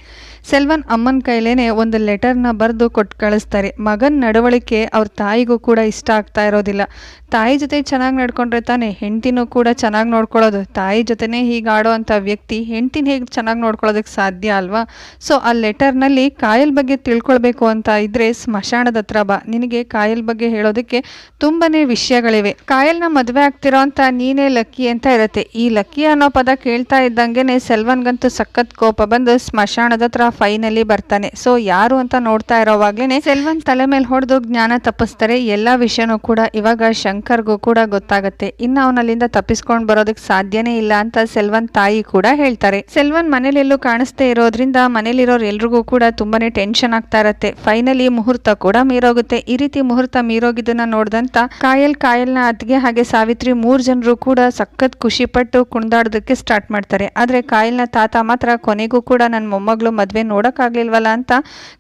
ಸೆಲ್ವನ್ ಅಮ್ಮನ ಕೈಲೇನೆ ಒಂದು ಲೆಟರ್ನ ಬರೆದು ಕೊಟ್ಟು ಕಳಿಸ್ತಾರೆ. ಮಗನ ನಡವಳಿಕೆ ಅವ್ರ ತಾಯಿಗೂ ಕೂಡ ಇಷ್ಟ ಆಗ್ತಾ ಇರೋದಿಲ್ಲ. ತಾಯಿ ಜೊತೆ ಚೆನ್ನಾಗಿ ನಡ್ಕೊಂಡ್ರೆ ತಾನೆ ಹೆಂಡ್ತಿನೂ ಕೂಡ ಚೆನ್ನಾಗಿ ನೋಡ್ಕೊಳ್ಳೋದು. ತಾಯಿ ಜೊತೆನೇ ಹೀಗೆ ಆಡೋ ಅಂಥ ವ್ಯಕ್ತಿ ಹೆಂಡ್ತಿನ ಹೇಗೆ ಚೆನ್ನಾಗಿ ನೋಡ್ಕೊಳ್ಳೋದಕ್ಕೆ ಸಾಧ್ಯ ಅಲ್ವಾ? ಸೊ, ಆ ಲೆಟರ್ನಲ್ಲಿ ಕಾಯಲ್ ಬಗ್ಗೆ ತಿಳ್ಕೊಳ್ಬೇಕು ಅಂತ ಇದ್ರೆ ಸ್ಮಶಾನದ ಹತ್ರ ಬಾ. ನಿನಗೆ ಕಾಯಲ್ ಬಗ್ಗೆ ಹೇಳೋದಕ್ಕೆ ತುಂಬಾನೇ ವಿಷಯಗಳಿವೆ. ಕಾಯಲ್ನ ಮದುವೆ ಆಗ್ತಿರೋ ಅಂತ ನೀನೇ ಲಕ್ಕಿ ಅಂತ ಇರುತ್ತೆ. ಈ ಲಕ್ಕಿ ಅನ್ನೋ ಪದ ಕೇಳ್ತಾ ಇದ್ದಂಗೆನೆ ಸೆಲ್ವನ್ಗಂತೂ ಸಖತ್ ಕೋಪ ಬಂದು ಸ್ಮಶಾನದ ಹತ್ರ ಫೈನಲಿ ಬರ್ತಾನೆ. ಸೊ, ಯಾರು ಅಂತ ನೋಡ್ತಾ ಇರೋವಾಗ್ಲೇನೆ ಸೆಲ್ವನ್ ತಲೆ ಮೇಲೆ ಹೊಡೆದು ಜ್ಞಾನ ತಪ್ಪಿಸ್ತಾರೆ. ಎಲ್ಲ ವಿಷಯನೂ ಕೂಡ ಇವಾಗ ಶಂಕರ್ಗೂ ಕೂಡ ಗೊತ್ತಾಗತ್ತೆ. ಇನ್ನು ಅವನಲ್ಲಿಂದ ತಪ್ಪಿಸ್ಕೊಂಡು ಬರೋದಕ್ಕೆ ಸಾಧ್ಯನೇ ಇಲ್ಲ ಅಂತ ಸೆಲ್ವನ್ ತಾಯಿ ಕೂಡ ಹೇಳ್ತಾರೆ. ಸೆಲ್ವನ್ ಮನೇಲೆಲ್ಲೂ ಕಾಣಿಸ್ತೇ ಇರೋದ್ರಿಂದ ಮನೇಲಿರೋರ್ ಎಲ್ರಿಗೂ ಕೂಡ ತುಂಬಾನೇ ಟೆನ್ಷನ್ ಆಗ್ತಾ ಇರತ್ತೆ. ಫೈನಲಿ ಮುಹೂರ್ತ ಕೂಡ ಮೀರೋಗುತ್ತೆ. ಈ ರೀತಿ ಮುಹೂರ್ತ ಮೀರೋಗಿದ್ದನ್ನ ನೋಡ್ದಂತ ಕಾಯಲ್ ಕಾಯಲ್ನ ಅತ್ತಿಗೆ ಹಾಗೆ ಸಾವಿತ್ರಿ ಮೂರ್ ಜನರು ಕೂಡ ಸಖತ್ ಖುಷಿ ಪಟ್ಟು ಕುಣಿದಾಡೋದಕ್ಕೆ ಸ್ಟಾರ್ಟ್ ಮಾಡ್ತಾರೆ. ಆದ್ರೆ ಕಾಯಲ್ನ ತಾತ ಮಾತ್ರ ಕೊನೆಗೂ ಕೂಡ ನನ್ನ ಮೊಮ್ಮಗಳು ಮದ್ವೆ ನೋಡಕ್ ಆಗ್ಲಿಲ್ವಲ್ಲ ಅಂತ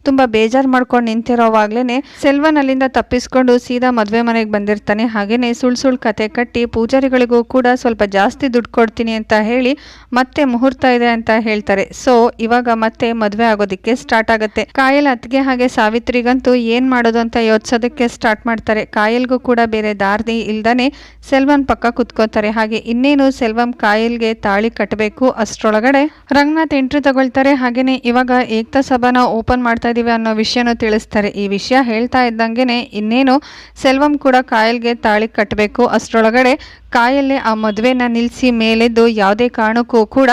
ತುಂಬಾ ಬೇಜಾರ್ ಮಾಡ್ಕೊಂಡು ನಿಂತಿರೋವಾಗ್ಲೇನೆ ಸೆಲ್ವನ್ ಅಲ್ಲಿಂದ ತಪ್ಪಿಸ್ಕೊಂಡು ಸೀದಾ ಮದ್ವೆ ಮನೆಗೆ ಬಂದಿರ್ತಾನೆ. ಹಾಗೇನೆ ಸುಳ್ ಸುಳ್ ಕತೆ ಕಟ್ಟಿ ಪೂಜಾರಿಗಳಿಗೂ ಕೂಡ ಸ್ವಲ್ಪ ಜಾಸ್ತಿ ದುಡ್ಡು ಕೊಡ್ತೀನಿ ಅಂತ ಹೇಳಿ ಮತ್ತೆ ಮುಹೂರ್ತ ಇದೆ ಅಂತ ಹೇಳ್ತಾರೆ. ಸೊ ಇವಾಗ ಮತ್ತೆ ಮದುವೆ ಆಗೋದಿಕ್ಕೆ ಸ್ಟಾರ್ಟ್ ಆಗುತ್ತೆ. ಕಾಯಲ್ ಅತ್ತಿಗೆ ಹಾಗೆ ಸಾವಿತ್ರಿಗಂತೂ ಏನ್ ಮಾಡೋದು ಅಂತ ಯೋಚಿಸೋದಕ್ಕೆ ಸ್ಟಾರ್ಟ್ ಮಾಡ್ತಾರೆ. ಕಾಯಲ್ಗೂ ಕೂಡ ಬೇರೆ ದಾರಿ ಇಲ್ದಾನೆ ಸೆಲ್ವನ್ ಪಕ್ಕ ಕುತ್ಕೋತಾರೆ. ಹಾಗೆ ಇನ್ನೇನು ಸೆಲ್ವಂ ಕಾಯಲ್ಗೆ ತಾಳಿ ಕಟ್ಟಬೇಕು ಅಷ್ಟರೊಳಗಡೆ ರಂಗನಾಥ್ ಎಂಟ್ರಿ ತಗೊಳ್ತಾರೆ. ಹಾಗೇನೆ ಇವಾಗ ಏಕ್ತಾ ಸಭಾನ ಓಪನ್ ಮಾಡ್ತಾ ಇದೀವಿ ಅನ್ನೋ ವಿಷಯನೂ ತಿಳಿಸ್ತಾರೆ. ಈ ವಿಷಯ ಹೇಳ್ತಾ ಇದ್ದಂಗೆನೆ ಇನ್ನೇನು ಸೆಲ್ವಂ ಕೂಡ ಕಾಯಲ್ಗೆ ತಾಳಿ ಕಟ್ಟಬೇಕು. ಅಷ್ಟರೊಳಗಡೆ ಕಾಯಲ್ಲೇ ಆ ಮದುವೆನ ನಿಲ್ಲಿಸಿ ಮೇಲೆದ್ದು ಯಾವುದೇ ಕಾರಣಕ್ಕೂ ಕೂಡ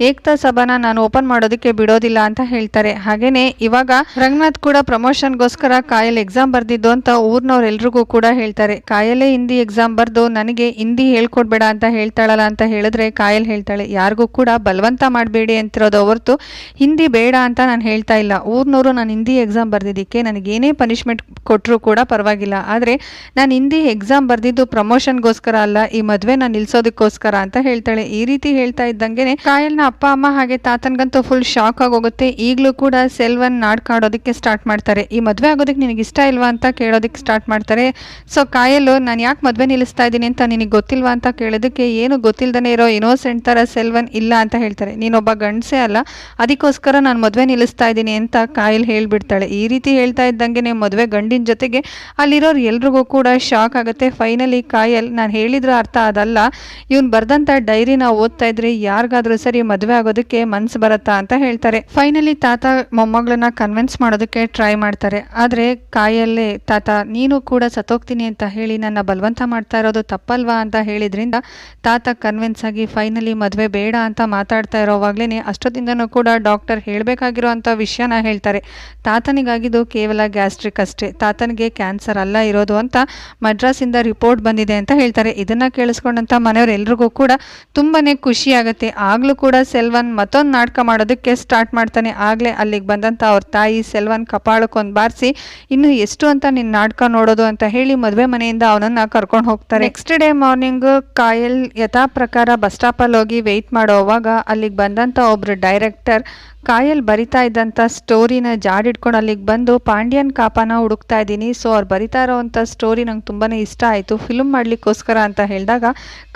ಏಕ್ತಾ ಸಭಾನ ನಾನು ಓಪನ್ ಮಾಡೋದಕ್ಕೆ ಬಿಡೋದಿಲ್ಲ ಅಂತ ಹೇಳ್ತಾರೆ. ಹಾಗೇನೆ ಇವಾಗ ರಂಗನಾಥ್ ಕೂಡ ಪ್ರಮೋಷನ್ಗೋಸ್ಕರ ಕಾಯಲ್ ಎಕ್ಸಾಮ್ ಬರ್ದಿದ್ದು ಅಂತ ಊರ್ನವ್ರೆಲ್ರಿಗೂ ಕೂಡ ಹೇಳ್ತಾರೆ. ಕಾಯಲ್ಲೇ ಹಿಂದಿ ಎಕ್ಸಾಮ್ ಬರೆದು ನನಗೆ ಹಿಂದಿ ಹೇಳ್ಕೊಡ್ಬೇಡ ಅಂತ ಹೇಳ್ತಾಳಲ್ಲ ಅಂತ ಹೇಳಿದ್ರೆ ಕಾಯಲ್ ಹೇಳ್ತಾಳೆ. ಯಾರಿಗೂ ಕೂಡ ಬಲವಂತ ಮಾಡಬೇಡಿ ಅಂತಿರೋದು ಹೊರತು ಹಿಂದಿ ಬೇಡ ಅಂತ ನಾನು ಹೇಳ್ತಾ ಇಲ್ಲ. ಊರ್ನವರು ನಾನು ಹಿಂದಿ ಎಕ್ಸಾಮ್ ಬರೆದಿದ್ದಕ್ಕೆ ನನಗೇನೇ ಪನಿಷ್ಮೆಂಟ್ ಕೊಟ್ಟರು ಕೂಡ ಪರವಾಗಿಲ್ಲ. ಆದರೆ ನಾನು ಹಿಂದಿ ಎಕ್ಸಾಮ್ ಬರ್ದಿದ್ದು ಪ್ರಮೋಷನ್ಗೋಸ್ಕರ ಅಲ್ಲ, ಈ ಮದ್ವೆನ ನಿಲ್ಸೋದಕ್ಕೋಸ್ಕರ ಅಂತ ಹೇಳ್ತಾಳೆ. ಈ ರೀತಿ ಹೇಳ್ತಾ ಇದ್ದಂಗೆನೆ ಕಾಯಲ್ನ ಅಪ್ಪ, ಅಮ್ಮ ಹಾಗೆ ತಾತನ್ಗಂತೂ ಫುಲ್ ಶಾಕ್ ಆಗೋಗುತ್ತೆ. ಈಗಲೂ ಕೂಡ ಸೆಲ್ವನ್ ನಾಡ್ಕಾಡೋದಕ್ಕೆ ಸ್ಟಾರ್ಟ್ ಮಾಡ್ತಾರೆ. ಈ ಮದುವೆ ಆಗೋದಕ್ಕೆ ನಿನಗೆ ಇಷ್ಟ ಇಲ್ವಾ ಅಂತ ಕೇಳೋದಕ್ಕೆ ಸ್ಟಾರ್ಟ್ ಮಾಡ್ತಾರೆ. ಸೊ ಕಾಯಲು, ನಾನು ಯಾಕೆ ಮದುವೆ ನಿಲ್ಲಿಸ್ತಾ ಇದ್ದೀನಿ ಅಂತ ನಿನಗೆ ಗೊತ್ತಿಲ್ವಾ ಅಂತ ಕೇಳೋದಕ್ಕೆ ಏನು ಗೊತ್ತಿಲ್ಲದೇ ಇರೋ ಇನೋಸೆಂಟ್ ಥರ ಸೆಲ್ವನ್ ಇಲ್ಲ ಅಂತ ಹೇಳ್ತಾರೆ. ನೀನೊಬ್ಬ ಗಂಡಸೇ ಅಲ್ಲ, ಅದಕ್ಕೋಸ್ಕರ ನಾನು ಮದುವೆ ನಿಲ್ಲಿಸ್ತಾ ಇದ್ದೀನಿ ಅಂತ ಕಾಯಲ್ ಹೇಳ್ಬಿಡ್ತಾಳೆ. ಈ ರೀತಿ ಹೇಳ್ತಾ ಇದ್ದಂಗೆ ಮದುವೆ ಗಂಡಿನ ಜೊತೆಗೆ ಅಲ್ಲಿರೋರು ಎಲ್ರಿಗೂ ಕೂಡ ಶಾಕ್ ಆಗುತ್ತೆ. ಫೈನಲಿ ಕಾಯಲ್, ನಾನು ಹೇಳಿದ್ರೆ ಅರ್ಥ ಅದಲ್ಲ. ಇವ್ನು ಬರ್ದಂಥ ಡೈರಿನ ಓದ್ತಾ ಇದ್ರೆ ಯಾರಿಗಾದ್ರೂ ಸರಿ ಮದುವೆ ಆಗೋದಕ್ಕೆ ಮನ್ಸು ಬರುತ್ತಾ ಅಂತ ಹೇಳ್ತಾರೆ. ಫೈನಲಿ ತಾತ ಮೊಮ್ಮಗಳನ್ನ ಕನ್ವಿನ್ಸ್ ಮಾಡೋದಕ್ಕೆ ಟ್ರೈ ಮಾಡ್ತಾರೆ. ಆದರೆ ಕಾಯಲ್ಲೇ, ತಾತ, ನೀನು ಕೂಡ ಸತ್ತೋಗ್ತೀನಿ ಅಂತ ಹೇಳಿ ನನ್ನ ಬಲವಂತ ಮಾಡ್ತಾ ಇರೋದು ತಪ್ಪಲ್ವಾ? ಅಂತ ಹೇಳಿದ್ರಿಂದ ತಾತ ಕನ್ವಿನ್ಸ್ ಆಗಿ ಫೈನಲಿ ಮದುವೆ ಬೇಡ ಅಂತ ಮಾತಾಡ್ತಾ ಇರೋವಾಗ್ಲೇ ಅಷ್ಟೊತ್ತಿಂದನೂ ಕೂಡ ಡಾಕ್ಟರ್ ಹೇಳಬೇಕಾಗಿರೋ ಅಂಥ ವಿಷಯನ ಹೇಳ್ತಾರೆ. ತಾತನಿಗಾಗಿದ್ದು ಕೇವಲ ಗ್ಯಾಸ್ಟ್ರಿಕ್ ಅಷ್ಟೇ. ತಾತನಿಗೆ ಕ್ಯಾನ್ಸರ್ ಅಲ್ಲ ಇರೋದು ಅಂತ ರಿಪೋರ್ಟ್ ಬಂದಿದೆ ಅಂತ ಹೇಳ್ತಾರೆ. ಇದನ್ನ ಕೇಳಿಸ್ಕೊಂಡಂಥ ಮನೆಯವರೆಲ್ರಿಗೂ ಕೂಡ ತುಂಬಾನೇ ಖುಷಿ ಆಗುತ್ತೆ. ಆಗ್ಲೂ ಕೂಡ ಸೆಲ್ವನ್ ಮತ್ತೊಂದು ನಾಟಕ ಮಾಡೋದಕ್ಕೆ ಸ್ಟಾರ್ಟ್ ಮಾಡ್ತಾನೆ. ಆಗ್ಲೇ ಅಲ್ಲಿಗೆ ಬಂದಂತ ಅವ್ರ ತಾಯಿ ಸೆಲ್ವನ್ ಕಪಾಳಕ್ಕೊಂದು ಬಾರಿಸಿ, ಇನ್ನು ಎಷ್ಟು ಅಂತ ನಿನ್ನ ನಾಟಕ ನೋಡೋದು? ಅಂತ ಹೇಳಿ ಮದುವೆ ಮನೆಯಿಂದ ಅವನನ್ನ ಕರ್ಕೊಂಡು ಹೋಗ್ತಾರೆ. ನೆಕ್ಸ್ಟ್ ಡೇ ಮಾರ್ನಿಂಗ್ ಕಾಯಲ್ ಯಥಾ ಪ್ರಕಾರ ಬಸ್ ಸ್ಟಾಪಲ್ಲಿ ಹೋಗಿ ವೆಯ್ಟ್ ಮಾಡೋವಾಗ ಅಲ್ಲಿಗೆ ಬಂದಂತ ಒಬ್ಬರು ಡೈರೆಕ್ಟರ್ ಕಾಯಲ್ ಬರಿತಾ ಇದ್ದಂಥ ಸ್ಟೋರಿನ ಜಾಡಿಡ್ಕೊಂಡು ಅಲ್ಲಿಗೆ ಬಂದು, ಪಾಂಡ್ಯನ್ ಕಾಪಾನ ಹುಡುಕ್ತಾ ಇದ್ದೀನಿ ಸೊ ಅವ್ರು ಬರಿತಾ ಇರೋವಂಥ ಸ್ಟೋರಿ ನಂಗೆ ತುಂಬಾ ಇಷ್ಟ ಆಯಿತು ಫಿಲ್ಮ್ ಮಾಡಲಿಕ್ಕೋಸ್ಕರ ಅಂತ ಹೇಳಿದಾಗ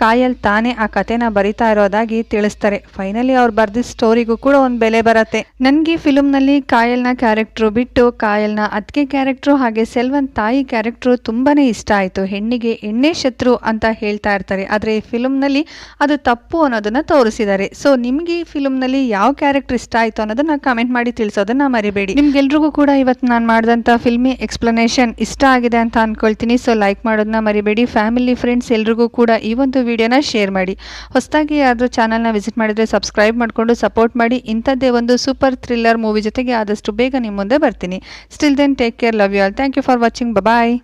ಕಾಯಲ್ ತಾನೇ ಆ ಕಥೆನ ಬರಿತಾ ಇರೋದಾಗಿ ತಿಳಿಸ್ತಾರೆ. ಫೈನಲಿ ಅವ್ರು ಬರೆದಿದ್ದ ಸ್ಟೋರಿಗೂ ಕೂಡ ಒಂದು ಬೆಲೆ ಬರುತ್ತೆ. ನನಗೆ ಫಿಲ್ಮ್ನಲ್ಲಿ ಕಾಯಲ್ನ ಕ್ಯಾರೆಕ್ಟ್ರು ಬಿಟ್ಟು, ಕಾಯಲ್ನ ಅತ್ತಿಗೆ ಕ್ಯಾರೆಕ್ಟ್ರು ಹಾಗೆ ಸೆಲ್ವನ್ ತಾಯಿ ಕ್ಯಾರೆಕ್ಟ್ರು ತುಂಬಾ ಇಷ್ಟ ಆಯಿತು. ಹೆಣ್ಣಿಗೆ ಎಣ್ಣೆ ಶತ್ರು ಅಂತ ಹೇಳ್ತಾ ಇರ್ತಾರೆ. ಆದರೆ ಈ ಫಿಲ್ಮ್ನಲ್ಲಿ ಅದು ತಪ್ಪು ಅನ್ನೋದನ್ನ ತೋರಿಸಿದ್ದಾರೆ. ಸೊ ನಿಮಗೆ ಈ ಫಿಲ್ಮ್ನಲ್ಲಿ ಯಾವ ಕ್ಯಾರೆಕ್ಟರ್ ಇಷ್ಟ ಆಯಿತು? ಅನ್ನೋದನ್ನ ಕಮೆಂಟ್ ಮಾಡಿ ತಿಳಿಸೋದನ್ನ ಮರಿಬೇಡಿ. ನಿಮ್ಗೆಲ್ರಿಗೂ ಕೂಡ ಇವತ್ತು ನಾನು ಮಾಡಿದಂಥ ಫಿಲ್ಮಿ ಎಕ್ಸ್ಪ್ಲನೇಷನ್ ಇಷ್ಟ ಆಗಿದೆ ಅಂತ ಅನ್ಕೊಳ್ತೀನಿ. ಸೊ ಲೈಕ್ ಮಾಡೋದನ್ನ ಮರಿಬೇಡಿ. ಫ್ಯಾಮಿಲಿ ಫ್ರೆಂಡ್ಸ್ ಎಲ್ರಿಗೂ ಕೂಡ ಈ ಒಂದು ವಿಡಿಯೋನ ಶೇರ್ ಮಾಡಿ. ಹೊಸದಾಗಿ ಯಾರಾದರೂ ಚಾನಲ್ನ ವಿಸಿಟ್ ಮಾಡಿದರೆ ಸಬ್ಸ್ಕ್ರೈಬ್ ಮಾಡಿಕೊಂಡು ಸಪೋರ್ಟ್ ಮಾಡಿ. ಇಂಥದ್ದೇ ಒಂದು ಸೂಪರ್ ಥ್ರಿಲ್ಲರ್ ಮೂವಿ ಜೊತೆಗೆ ಆದಷ್ಟು ಬೇಗ ನಿಮ್ಮ ಮುಂದೆ ಬರ್ತೀನಿ. Still then take care love you all thank you for watching bye